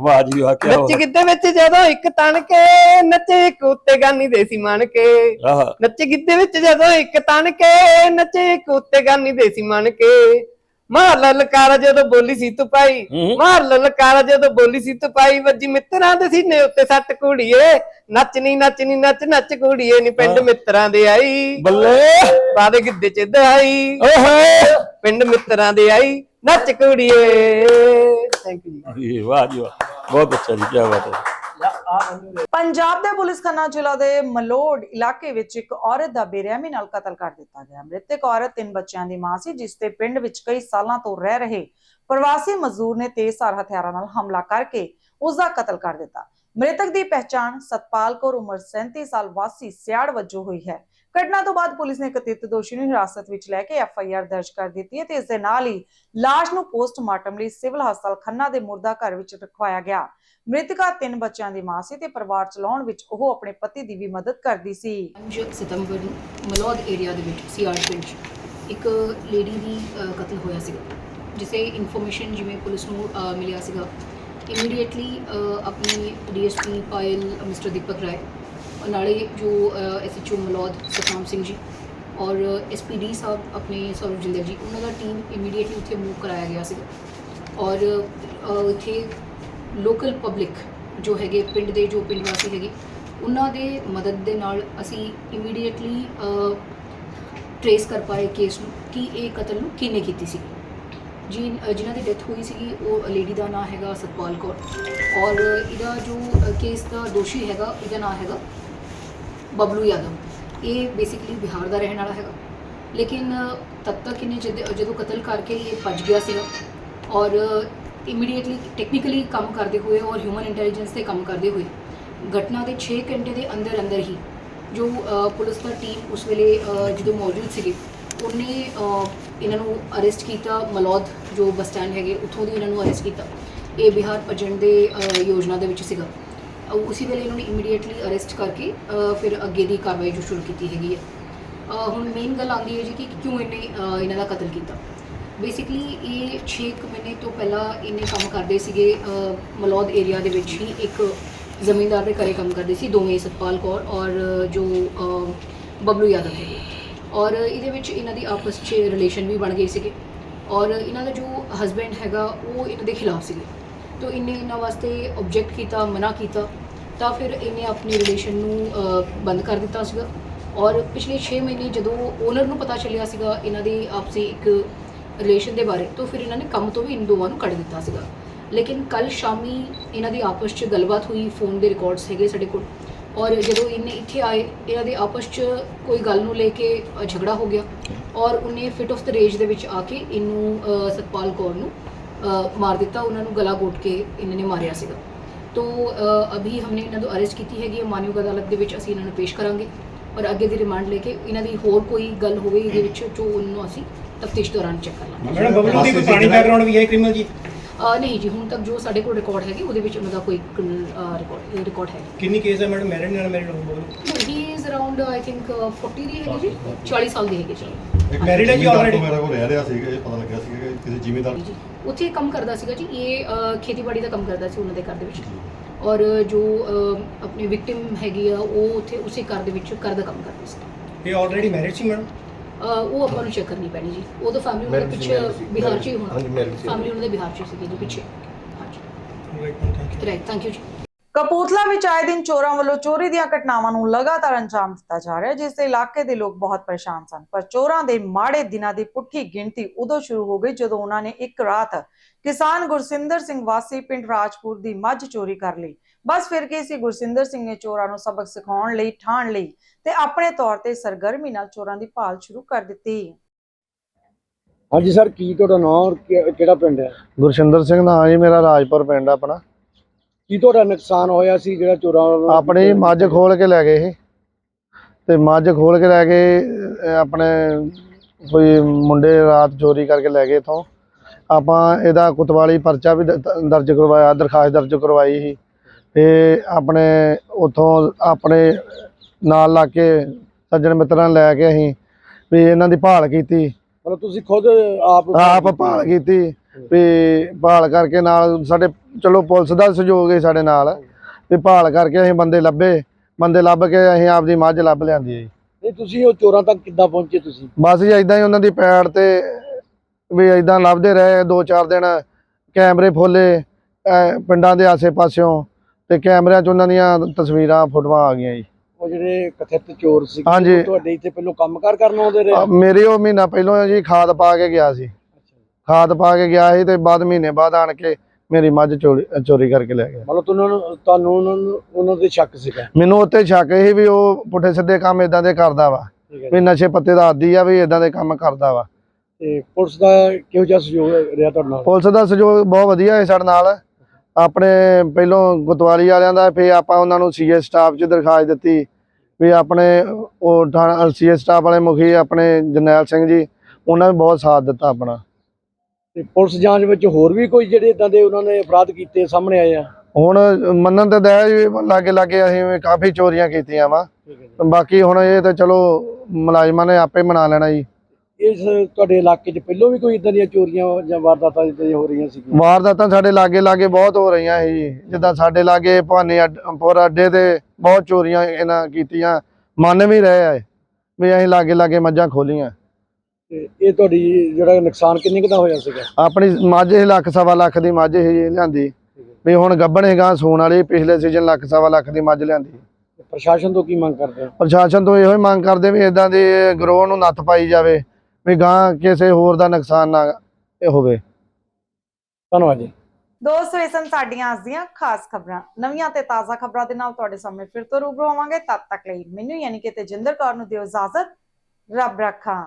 ਵਾਹ ਜੀ ਵਾਹ ਕੀ ਨੱਚ ਗਿੱਧੇ ਵਿੱਚ ਜਦੋਂ ਇੱਕ ਤਣ ਕੇ ਨੱਚੇ ਇੱਕ ਉੱਤੇ ਗਾਨੀ ਦੇ ਸੀ ਮਣ ਕੇ ਆਹ। ਨੱਚ ਗਿੱਧੇ ਵਿੱਚ ਜਦੋਂ ਇੱਕ ਤਣ ਕੇ ਨੱਚੇ ਇੱਕ ਉੱਤੇ ਗਾਨੀ ਦੇ ਸੀ ਮਣ ਕੇ ਮਾਰ ਲਲਕਾਰਾ ਜਦੋਂ ਬੋਲੀ ਸੀ ਤੂੰ ਪਾਈ ਮਾਰ ਲਲਕਾਰਾ ਜਦੋਂ ਬੋਲੀ ਸੀ ਤੂੰ ਪਾਈ ਵੱਜੀ ਮਿੱਤਰਾਂ ਦੇ ਸੀਨੇ ਉੱਤੇ ਸੱਟ ਕੁੜੀਏ ਨੱਚਨੀ ਨੱਚਨੀ ਨੱਚ ਨੱਚ ਕੁੜੀਏ ਨੀ ਪਿੰਡ ਮਿੱਤਰਾਂ ਦੇ ਆਈ। ਬੱਲੇ। ਬਾਦੇ ਗਿੱਧੇ ਚ ਦਹਾਈ। ਓਹੋ। ਪਿੰਡ ਮਿੱਤਰਾਂ ਦੇ ਆਈ। ਨੱਚ ਕੁੜੀਏ ਥੈਂਕ ਯੂ ਜੀ। ਵਾਹ ਜੀ ਵਾਹ ਬਹੁਤ ਅੱਛਾ ਜੀ ਕੀ ਬਾਤ ਹੈ। ਪੰਜਾਬ ਦੇ ਪੁਲਿਸ ਖੰਨਾ ਜ਼ਿਲ੍ਹਾ ਦੇ ਮਲੋੜ ਇਲਾਕੇ ਵਿੱਚ ਇੱਕ ਔਰਤ ਦਾ ਬੇਰਹਿਮੀ ਨਾਲ ਕਤਲ ਕਰ ਦਿੱਤਾ ਗਿਆ। ਮ੍ਰਿਤਕ ਔਰਤ ਤਿੰਨ ਬੱਚਿਆਂ ਦੀ ਮਾਂ ਸੀ, ਜਿਸ ਤੇ ਪਿੰਡ ਵਿੱਚ ਕਈ ਸਾਲਾਂ ਤੋਂ ਰਹਿ ਰਹੇ ਪ੍ਰਵਾਸੀ ਮਜ਼ਦੂਰ ਨੇ ਤੇਜ਼ਧਾਰ ਹਥਿਆਰਾਂ ਨਾਲ ਹਮਲਾ ਕਰਕੇ ਉਸ ਦਾ ਕਤਲ ਕਰ ਦਿੱਤਾ। ਮ੍ਰਿਤਕ ਦੀ ਪਹਿਚਾਣ ਸਤਪਾਲ ਕੌਰ, ਉਮਰ 37 ਸਾਲ, ਵਾਸੀ ਸਿਆੜ ਵਜੋਂ ਹੋਈ ਹੈ। ਘਟਨਾ ਤੋਂ ਬਾਅਦ ਪੁਲਿਸ ਨੇ ਕਥਿਤ ਦੋਸ਼ੀ ਨੂੰ ਹਿਰਾਸਤ ਵਿੱਚ ਲੈ ਕੇ ਐਫ ਆਈ ਆਰ ਦਰਜ ਕਰ ਦਿੱਤੀ ਹੈ ਤੇ ਇਸ ਦੇ ਨਾਲ ਹੀ ਲਾਸ਼ ਨੂੰ ਪੋਸਟਮਾਰਟਮ ਲਈ ਸਿਵਲ ਹਸਪਤਾਲ ਖੰਨਾ ਦੇ ਮੁਰਦਾ ਘਰ ਵਿੱਚ ਰਖਵਾਇਆ ਗਿਆ। ਮ੍ਰਿਤਕਾ ਤਿੰਨ ਬੱਚਿਆਂ ਦੀ ਮਾਂ ਸੀ ਤੇ ਪਰਿਵਾਰ ਚਲਾਉਣ ਵਿੱਚ ਉਹ ਆਪਣੇ ਪਤੀ ਦੀ ਵੀ ਮਦਦ ਕਰਦੀ ਸੀ। 5 ਸਤੰਬਰ ਨੂੰ ਮਲੌਦ ਏਰੀਆ ਦੇ ਵਿੱਚ ਸੀਆਰ ਇੱਕ ਲੇਡੀ ਦੀ ਅ, ਕਤਲ ਹੋਇਆ ਸੀਗਾ ਜਿਸੇ ਇਨਫੋਰਮੇਸ਼ਨ ਜਿਵੇਂ ਪੁਲਿਸ ਨੂੰ ਅ, ਮਿਲਿਆ ਸੀਗਾ। ਇਮੀਡੀਏਟਲੀ ਆਪਣੀ ਡੀਐਸਪੀ ਪਾਇਲ ਮਿਸਟਰ ਦੀਪਕ ਰਾਏ ਨਾਲੇ ਜੋ ਐਸਐਚਓ ਮਲੌਦ ਸਤਨਾਮ ਸਿੰਘ ਜੀ ਔਰ ਐਸਪੀਡੀ ਸਾਹਿਬ ਆਪਣੇ ਸੌਰਵ ਜਿੰਦਰ ਜੀ ਉਹਨਾਂ ਦਾ ਟੀਮ ਇਮੀਡੀਏਟਲੀ ਉੱਥੇ ਮੂਵ ਕਰਾਇਆ ਗਿਆ ਸੀਗਾ। ਔਰ ਅ, ਉੱਥੇ ਲੋਕਲ ਪਬਲਿਕ ਜੋ ਹੈਗੇ ਪਿੰਡ ਦੇ ਜੋ ਪਿੰਡ ਵਾਸੀ ਹੈਗੇ ਉਹਨਾਂ ਦੇ ਮਦਦ ਦੇ ਨਾਲ ਅਸੀਂ ਇਮੀਡੀਏਟਲੀ ਟਰੇਸ ਕਰ ਪਾਏ ਕੇਸ ਨੂੰ ਕਿ ਇਹ ਕਤਲ ਨੂੰ ਕਿਹਨੇ ਕੀਤੀ ਸੀ। ਜੀ ਅ, ਜਿਨ੍ਹਾਂ ਦੀ ਡੈਥ ਹੋਈ ਸੀਗੀ ਉਹ ਲੇਡੀ ਦਾ ਨਾਮ ਹੈਗਾ ਸਤਪਾਲ ਕੌਰ। ਔਰ ਇਹਦਾ ਜੋ ਕੇਸ ਦਾ ਦੋਸ਼ੀ ਹੈਗਾ ਇਹਦਾ ਨਾਮ ਹੈਗਾ ਬਬਲੂ ਯਾਦਵ। ਇਹ ਬੇਸਿਕਲੀ ਬਿਹਾਰ ਦਾ ਰਹਿਣ ਵਾਲਾ ਹੈਗਾ। ਲੇਕਿਨ, ਤਦ ਤੱਕ ਇਹਨੇ ਜਦ- ਜਦੋਂ ਕਤਲ ਕਰਕੇ ਇਹ ਭੱਜ ਗਿਆ ਸੀਗਾ ਔਰ ਇਮੀਡੀਏਟਲੀ ਟੈਕਨੀਕਲੀ ਕੰਮ ਕਰਦੇ ਹੋਏ ਔਰ ਹਿਊਮਨ ਇੰਟੈਲੀਜੈਂਸ ਤੇ ਕੰਮ ਕਰਦੇ ਹੋਏ, ਘਟਨਾ ਦੇ 6 ਘੰਟੇ ਦੇ ਅੰਦਰ ਅੰਦਰ ਹੀ ਜੋ ਪੁਲਿਸ ਦਾ ਟੀਮ ਉਸ ਵੇਲੇ ਜਦੋਂ ਮੌਜੂਦ ਸੀਗੇ, ਉਹਨੇ ਇਹਨਾਂ ਨੂੰ ਅਰੈਸਟ ਕੀਤਾ, ਮਲੌਦ ਜੋ ਬੱਸ ਸਟੈਂਡ ਹੈਗੇ, ਉੱਥੋਂ ਦੀ ਇਹਨਾਂ ਨੂੰ ਅਰੈਸਟ ਕੀਤਾ। ਇਹ ਬਿਹਾਰ ਭੱਜਣ ਦੇ ਯੋਜਨਾ ਦੇ ਵਿੱਚ ਸੀਗਾ। ਉਸੇ ਵੇਲੇ ਇਹਨਾਂ ਨੂੰ ਇਮੀਡੀਏਟਲੀ ਅਰੈਸਟ ਕਰਕੇ ਫਿਰ ਅੱਗੇ ਦੀ ਕਾਰਵਾਈ ਜੋ ਸ਼ੁਰੂ ਕੀਤੀ ਹੈਗੀ ਹੈ। ਹੁਣ ਮੇਨ ਗੱਲ ਆਉਂਦੀ ਹੈ ਜੀ ਕਿ ਕਿਉਂ ਇਹਨੇ ਇਹਨਾਂ ਦਾ ਕਤਲ ਕੀਤਾ। ਬੇਸਿਕਲੀ ਇਹ 6 ਮਹੀਨੇ ਤੋਂ ਪਹਿਲਾਂ ਇਹਨੇ ਕੰਮ ਕਰਦੇ ਸੀਗੇ ਮਲੌਦ ਏਰੀਆ ਦੇ ਵਿੱਚ ਹੀ ਇੱਕ ਜ਼ਮੀਂਦਾਰ ਦੇ ਘਰੇ ਕੰਮ ਕਰਦੇ ਸੀ, ਦੋਵੇਂ ਸਤਪਾਲ ਕੌਰ ਔਰ ਜੋ ਬਬਲੂ ਯਾਦਵ ਹੈਗੇ ਔਰ ਇਹਦੇ ਵਿੱਚ ਇਹਨਾਂ ਦੀ ਆਪਸ 'ਚ ਰਿਲੇਸ਼ਨ ਵੀ ਬਣ ਗਏ ਸੀਗੇ। ਔਰ ਇਹਨਾਂ ਦਾ ਜੋ ਹਸਬੈਂਡ ਹੈਗਾ, ਉਹ ਇਹਨਾਂ ਦੇ ਖਿਲਾਫ ਸੀਗੇ। ਤੋ ਇਹਨੇ ਇਹਨਾਂ ਵਾਸਤੇ ਆਬਜੈਕਟ ਕੀਤਾ, ਮਨਾ ਕੀਤਾ। ਤਾਂ ਫਿਰ ਇਹਨੇ ਆਪਣੀ ਰਿਲੇਸ਼ਨ ਨੂੰ ਬੰਦ ਕਰ ਦਿੱਤਾ ਸੀਗਾ। ਔਰ ਪਿਛਲੇ 6 ਮਹੀਨੇ ਜਦੋਂ ਓਨਰ ਨੂੰ ਪਤਾ ਚੱਲਿਆ ਸੀਗਾ ਇਹਨਾਂ ਦੀ ਆਪਸੀ ਇੱਕ ਰਿਲੇਸ਼ਨ ਦੇ ਬਾਰੇ, ਤਾਂ ਫਿਰ ਇਹਨਾਂ ਨੇ ਕੰਮ ਤੋਂ ਵੀ ਇਨ ਦੋਵਾਂ ਨੂੰ ਕੱਢ ਦਿੱਤਾ ਸੀਗਾ। ਲੇਕਿਨ ਕੱਲ ਸ਼ਾਮੀ ਇਹਨਾਂ ਦੀ ਆਪਸ 'ਚ ਗੱਲਬਾਤ ਹੋਈ ਫੋਨ ਦੇ ਰਿਕਾਰਡਸ ਹੈਗੇ ਸਾਡੇ ਕੋਲ। ਔਰ ਜਦੋਂ ਇਹਨੇ ਇੱਥੇ ਆਏ, ਇਹਨਾਂ ਦੇ ਆਪਸ 'ਚ ਕੋਈ ਗੱਲ ਨੂੰ ਲੈ ਕੇ ਝਗੜਾ ਹੋ ਗਿਆ। ਔਰ ਉਹਨੇ ਫਿਟ ਆਫ ਦ ਰੇਜ ਦੇ ਵਿੱਚ ਆ ਕੇ ਇਹਨੂੰ ਸਤਪਾਲ ਕੌਰ ਨੂੰ ਮਾਰ ਦਿੱਤਾ, ਉਹਨਾਂ ਨੂੰ ਗਲਾ ਘੋਟ ਕੇ ਇਹਨਾਂ ਨੇ ਮਾਰਿਆ ਸੀਗਾ। ਤੋ ਅ, ਅਭੀ ਹਮਨੇ ਇਹਨਾਂ ਨੂੰ ਅਰੈਸਟ ਕੀਤੀ ਹੈਗੀ ਹੈ। ਮਾਨਯੋਗ ਅਦਾਲਤ ਦੇ ਵਿੱਚ ਅਸੀਂ ਇਹਨਾਂ ਨੂੰ ਪੇਸ਼ ਕਰਾਂਗੇ ਔਰ ਅੱਗੇ ਦੀ ਰਿਮਾਂਡ ਲੈ ਕੇ ਇਹਨਾਂ ਦੀ ਹੋਰ ਕੋਈ ਗੱਲ ਹੋਵੇ ਇਹਦੇ ਵਿੱਚ ਜੋ ਉਹਨੂੰ ਅਸੀਂ ਤਫਤੀਸ਼ ਦੌਰਾਨ ਚੈੱਕ ਕਰ ਲਾਂਗੇ। ਮੈਡਮ ਬਬਲੂ ਦੀ ਕੋਈ ਪੁਰਾਣੀ ਬੈਕਗ੍ਰਾਉਂਡ ਵੀ ਹੈ ਕ੍ਰਿਮੀਨਲ ਜੀ? ਅ, ਨਹੀਂ ਜੀ ਹੁਣ ਤੱਕ ਜੋ ਸਾਡੇ ਕੋਲ ਰਿਕਾਰਡ ਹੈਗੇ ਉਹਦੇ ਵਿੱਚ ਉਹਨਾਂ ਦਾ ਕੋਈ ਰਿਕਾਰਡ ਰਿਕਾਰਡ ਹੈ ਕਿੰਨੀ ਕੇਸ ਹੈ ਮੈਡਮ? ਮੈਰਿਡ ਨਾਲ ਮੈਰਿਡ ਹੋ Bablu he is around I think 40 ਦੀ ਹੈਗੀ ਜੀ 40 ਸਾਲ ਦੀ ਹੈਗੀ ਜੀ। ਮੈਰਿਡ ਹੈ ਜੀ ਆਲਰੇਡੀ ਮੇਰੇ ਕੋਲ ਰਹਿ ਰਿਹਾ ਸੀਗਾ ਇਹ ਪਤਾ ਲੱਗਿਆ ਕਿ ਕਿਸੇ ਜ਼ਿਮੀਂਦਾਰ ਜੀ ਉੱਥੇ ਕੰਮ ਕਰਦਾ ਸੀਗਾ ਜੀ ਇਹ ਅ, ਖੇਤੀਬਾੜੀ ਦਾ ਕੰਮ ਕਰਦਾ ਸੀ ਉਹਨਾਂ ਦੇ ਘਰ ਦੇ ਵਿੱਚ। ਔਰ ਜੋ ਅ, ਆਪਣੀ ਵਿਕਟਿਮ ਹੈਗੀ ਆ ਉਹ ਉੱਥੇ ਉਸੇ ਘਰ ਦੇ ਵਿੱਚ ਘਰ ਦਾ ਕੰਮ ਕਰਦੀ ਸੀ। ਇਹ ਆਲਰੇਡੀ ਮੈਰਿਡ ਸੀ ਮੈਡਮ ਅ, ਉਹ ਆਪਾਂ ਨੂੰ ਚੈੱਕ ਕਰਨੀ ਪੈਣੀ ਜੀ। ਉਹ ਤਾਂ ਫੈਮਿਲੀ ਉਹਨਾਂ ਦੇ Married ਸੀ, ਪਿੱਛੇ married ਸੀ। ਬਿਹਾਰ 'ਚ ਹੀ ਹਾਂਜੀ, ਹੋਣਾ। married ਸੀ। ਫੈਮਿਲੀ ਉਹਨਾਂ ਦੇ ਬਿਹਾਰ 'ਚ ਸੀਗੀ ਜੀ ਪਿੱਛੇ। ਹਾਂਜੀ। ਰਾਈਟ ਥੈਂਕ ਯੂ ਜੀ। ਕਪੂਰਥਲਾ ਵਿੱਚ ਆਏ ਦਿਨ ਚੋਰਾਂ ਵੱਲੋਂ ਚੋਰੀ ਦੀਆਂ ਘਟਨਾਵਾਂ ਨੂੰ ਲਗਾਤਾਰ ਅੰਜਾਮ ਦਿੱਤਾ ਜਾ ਰਿਹਾ ਹੈ ਜਿਸ ਦੇ ਇਲਾਕੇ ਦੇ ਲੋਕ ਬਹੁਤ ਪਰੇਸ਼ਾਨ ਸਨ। ਪਰ ਚੋਰਾਂ ਦੇ ਮਾੜੇ ਦਿਨਾਂ ਦੀ ਪੁੱਠੀ ਗਿਣਤੀ ਉਦੋਂ ਸ਼ੁਰੂ ਹੋ ਗਈ ਜਦੋਂ ਉਹਨਾਂ ਨੇ ਇੱਕ ਰਾਤ ਕਿਸਾਨ ਗੁਰਸਿੰਦਰ ਸਿੰਘ ਵਾਸੀ ਪਿੰਡ ਰਾਜਪੁਰ ਦੀ ਮੱਝ ਚੋਰੀ ਕਰ ਲਈ। ਬਸ ਫਿਰ ਕੇ ਸੀ ਗੁਰਸਿੰਦਰ ਸਿੰਘ ਨੇ ਚੋਰਾਂ ਨੂੰ ਸਬਕ ਸਿਖਾਉਣ ਲਈ ਠਾਣ ਲਈ ਤੇ ਆਪਣੇ ਤੌਰ ਤੇ ਸਰਗਰਮੀ ਨਾਲ ਚੋਰਾਂ ਦੀ ਭਾਲ ਸ਼ੁਰੂ ਕਰ ਦਿੱਤੀ। ਹਾਂਜੀ ਸਰ ਕੀ ਤੁਹਾਡਾ ਨਾਮ ਕਿਹੜਾ ਪਿੰਡ ਹੈ? ਗੁਰਸ਼ਿੰਦਰ ਸਿੰਘ ਨਾਂ ਜੀ ਮੇਰਾ ਰਾਜਪੁਰ ਪਿੰਡ ਆ ਆਪਣਾ। ਕੀ ਤੁਹਾਡਾ ਨੁਕਸਾਨ ਹੋਇਆ ਸੀ ਜਿਹੜਾ ਚੋਰਾਂ ਵੱਲੋਂ ਆਪਣੀ ਮੱਝ ਖੋਲ ਕੇ ਲੈ ਗਏ ਇਹ। ਤੇ ਮੱਝ ਖੋਲ ਕੇ ਲੈ ਗਏ ਅਹ ਆਪਣੇ ਕੋਈ ਮੁੰਡੇ ਰਾਤ ਚੋਰੀ ਕਰਕੇ ਲੈ ਗਏ ਇਥੋਂ। ਆਪਾਂ ਇਹਦਾ ਕੁਤਵਾਲੀ ਪਰਚਾ ਵੀ ਦ- ਦ- ਦਰਜ ਕਰਵਾਇਆ ਦਰਖਾਸਤ ਦਰਜ ਕਰਵਾਈ ਸੀ। ਤੇ ਆਪਣੇ ਉਥੋਂ ਆਪਣੇ ਨਾਲ ਲਾ ਕੇ ਸੱਜਣ ਮਿੱਤਰਾਂ ਨੂੰ ਲੈ ਕੇ ਅਸੀਂ ਵੀ ਇਹਨਾਂ ਦੀ ਭਾਲ ਕੀਤੀ। ਮਤਲਬ ਤੁਸੀਂ ਖੁਦ ਆਪ ਆਪ ਭਾਲ ਕੀਤੀ। ਵੀ ਭਾਲ ਕਰਕੇ ਨਾਲ ਸਾਡੇ ਚਲੋ ਪੁਲਿਸ ਦਾ ਸਹਿਯੋਗ ਹੈ ਸਾਡੇ ਨਾਲ ਵੀ ਭਾਲ ਕਰਕੇ ਅਸੀਂ ਬੰਦੇ ਲੱਭੇ ਬੰਦੇ ਲੱਭ ਕੇ ਅਸੀਂ ਆਪਦੀ ਮੱਝ ਲੱਭ ਲਿਆਂਦੀ ਹੈ ਜੀ। ਨਹੀਂ ਤੁਸੀਂ ਉਹ ਚੋਰਾਂ ਤੱਕ ਕਿੱਦਾਂ ਪਹੁੰਚੇ ਤੁਸੀਂ? ਬਸ ਜੀ ਇਦਾਂ ਹੀ ਉਹਨਾਂ ਦੀ ਪੈੜ ਤੇ ਵੀ ਇਦਾਂ ਲੱਭਦੇ ਰਹੇ ਦੋ ਚਾਰ ਦਿਨ ਕੈਮਰੇ ਫੋਲੇ ਪਿੰਡਾਂ ਦੇ ਆਸੇ-ਪਾਸਿਓਂ ਤੇ ਕੈਮਰਿਆਂ 'ਚ ਉਹਨਾਂ ਦੀਆਂ ਤਸਵੀਰਾਂ ਫੋਟੋਆਂ ਆ ਗਈਆਂ ਜੀ। ਉਹ ਜਿਹੜੇ ਕਥਿਤ ਚੋਰ ਸੀ ਹਾਂਜੀ। ਤੁਹਾਡੇ ਇੱਥੇ ਪਹਿਲੋਂ ਕੰਮਕਾਰ ਕਰਨ ਆਉਂਦੇ ਰਹੇ? ਮੇਰੇ ਉਹ ਮਹੀਨਾ ਪਹਿਲਾਂ ਜੀ ਖਾਦ ਪਾ ਕੇ ਗਿਆ ਸੀ। ਖਾਦ ਪਾ ਕੇ ਗਿਆ ਸੀ ਤੇ ਬਾਅਦ ਮਹੀਨੇ ਬਾਅਦ ਆਣ ਕੇ ਮੇਰੀ ਮੱਝ ਚੋਰੀ ਚੋਰੀ ਕਰਕੇ ਲੈ ਗਿਆ। ਮਤਲਬ ਤੁਹਾਨੂੰ ਤੁਹਾਨੂੰ ਉਹਨਾਂ ਨੂੰ ਉਹਨਾਂ ਦੇ ਸ਼ੱਕ ਸੀਗਾ? ਮੈਨੂੰ ਉੱਤੇ ਸ਼ੱਕ ਸੀ ਵੀ ਉਹ ਪੁੱਠੇ ਸਿੱਧੇ ਕੰਮ ਇਦਾਂ ਦੇ ਕਰਦਾ ਵਾ। ਠੀਕ ਹੈ ਵੀ ਨਸ਼ੇ ਪੱਤੇ ਦਾ ਆਦੀ ਆ ਵੀ ਇਦਾਂ ਦੇ ਕੰਮ ਕਰਦਾ ਵਾ। ਤੇ ਪੁਲਿਸ ਦਾ ਕਿਹੋ ਜਿਹਾ ਸਹਿਯੋਗ ਰਿਹਾ ਤੁਹਾਡੇ ਨਾਲ? ਪੁਲਿਸ ਦਾ ਸਹਿਯੋਗ ਬਹੁਤ ਵਧੀਆ ਹੈ ਸਾਡੇ ਨਾਲ। ਆਪਣੇ ਪਹਿਲੋਂ ਗੁਤਵਾਲੀ ਵਾਲਿਆਂ ਦਾ ਫਿਰ ਆਪਾਂ ਉਹਨਾਂ ਨੂੰ ਸੀਏ ਸਟਾਫ 'ਚ ਦਰਖਾਸਤ ਦਿੱਤੀ। ਵੀ ਆਪਣੇ ਉਹ ਥਾਣਾ ਸੀਏ ਸਟਾਫ ਵਾਲੇ ਮੁਖੀ ਆਪਣੇ ਜਰਨੈਲ ਸਿੰਘ ਜੀ ਉਹਨਾਂ ਨੇ ਬਹੁਤ ਸਾਥ ਦਿੱਤਾ ਆਪਣਾ। ਤੇ ਪੁਲਿਸ ਜਾਂਚ ਵਿੱਚ ਹੋਰ ਵੀ ਕੋਈ ਜਿਹੜੇ ਇਦਾਂ ਦੇ ਉਹਨਾਂ ਨੇ ਅਪਰਾਧ ਕੀਤੇ ਸਾਹਮਣੇ ਆਏ ਆ? ਹੁਣ ਮੰਨਣ ਤੇ ਦਇਆ ਜੀ ਲਾਗੇ ਲਾਗੇ ਅਸੀਂ ਕਾਫੀ ਚੋਰੀਆਂ ਕੀਤੀਆਂ ਵਾ। ਬਾਕੀ ਹੁਣ ਇਹ ਤਾਂ ਚਲੋ ਮੁਲਾਜ਼ਮਾਂ ਨੇ ਆਪੇ ਮਨਾ ਲੈਣਾ ਜੀ। ਇਸ ਤੁਹਾਡੇ ਇਲਾਕੇ 'ਚ ਪਹਿਲਾਂ ਵੀ ਕੋਈ ਇਦਾਂ ਦੀਆਂ ਚੋਰੀਆਂ ਜਾਂ ਵਾਰਦਾਤਾਂ ਜਿੱਦਾਂ ਹੋ ਰਹੀਆਂ ਸੀ ਵਾਰਦਾਤਾਂ ਸਾਡੇ ਲਾਗੇ ਲਾਗੇ ਬਹੁਤ ਹੋ ਰਹੀਆਂ ਸੀ ਜਿੱਦਾਂ ਸਾਡੇ ਲਾਗੇ ਭਾਨੇ ਅੱਡਪੁਰ ਅੱਡੇ ਤੇ ਬਹੁਤ ਚੋਰੀਆਂ ਇਹਨਾਂ ਕੀਤੀਆਂ। ਮੰਨ ਵੀ ਰਹੇ ਆ ਵੀ ਅਸੀਂ ਲਾਗੇ ਲਾਗੇ ਮੱਝਾਂ ਖੋਲੀਆਂ। ਤੇ ਇਹ ਤੁਹਾਡੀ ਜਿਹੜਾ ਨੁਕਸਾਨ ਕਿੰਨੇ ਕੁ ਦਾ ਹੋਇਆ ਸੀਗਾ? ਆਪਣੀ ਮੱਝ ਲੱਖ ਸਵਾ ਲੱਖ ਦੀ ਮੱਝ ਇਹ ਲਿਆਂਦੀ। ਵੀ ਹੁਣ ਗੱਭਣ ਹੈਗਾ ਸੂਣ ਵਾਲੀ ਪਿਛਲੇ ਸੀਜ਼ਨ ਲੱਖ ਸਵਾ ਲੱਖ ਦੀ ਮੱਝ ਲਿਆਂਦੀ। ਪ੍ਰਸ਼ਾਸਨ ਤੋਂ ਕੀ ਮੰਗ ਕਰਦੇ ਆ ਪ੍ਰਸ਼ਾਸਨ ਤੋਂ ਇਹੋ ਹੀ ਮੰਗ ਕਰਦੇ ਵੀ ਇਦਾਂ ਦੇ ਗਰੋਹ ਨੂੰ ਨੱਥ ਪਾਈ ਜਾਵੇ ਵੀ ਗਾਂ ਕਿਸੇ ਹੋਰ ਦਾ ਨੁਕਸਾਨ ਨਾ ਇਹ ਹੋਵੇ। ਧੰਨਵਾਦ ਜੀ। ਦੋਸਤੋ ਇਹ ਸਨ ਸਾਡੀਆਂ ਅੱਜ ਦੀਆਂ ਖਾਸ ਖਬਰਾਂ। ਨਵੀਆਂ ਤੇ ਤਾਜ਼ਾ ਖਬਰਾਂ ਦੇ ਨਾਲ ਤੁਹਾਡੇ ਸਾਹਮਣੇ ਫਿਰ ਤੋਂ ਰੂਬਰੂ ਹੋਵਾਂਗੇ। ਤਦ ਤੱਕ ਲਈ ਮੈਨੂੰ ਯਾਨੀ ਕਿ ਤੇਜਿੰਦਰ ਕੌਰ ਨੂੰ ਦਿਓ ਇਜਾਜ਼ਤ। ਰੱਬ ਰੱਖਾ।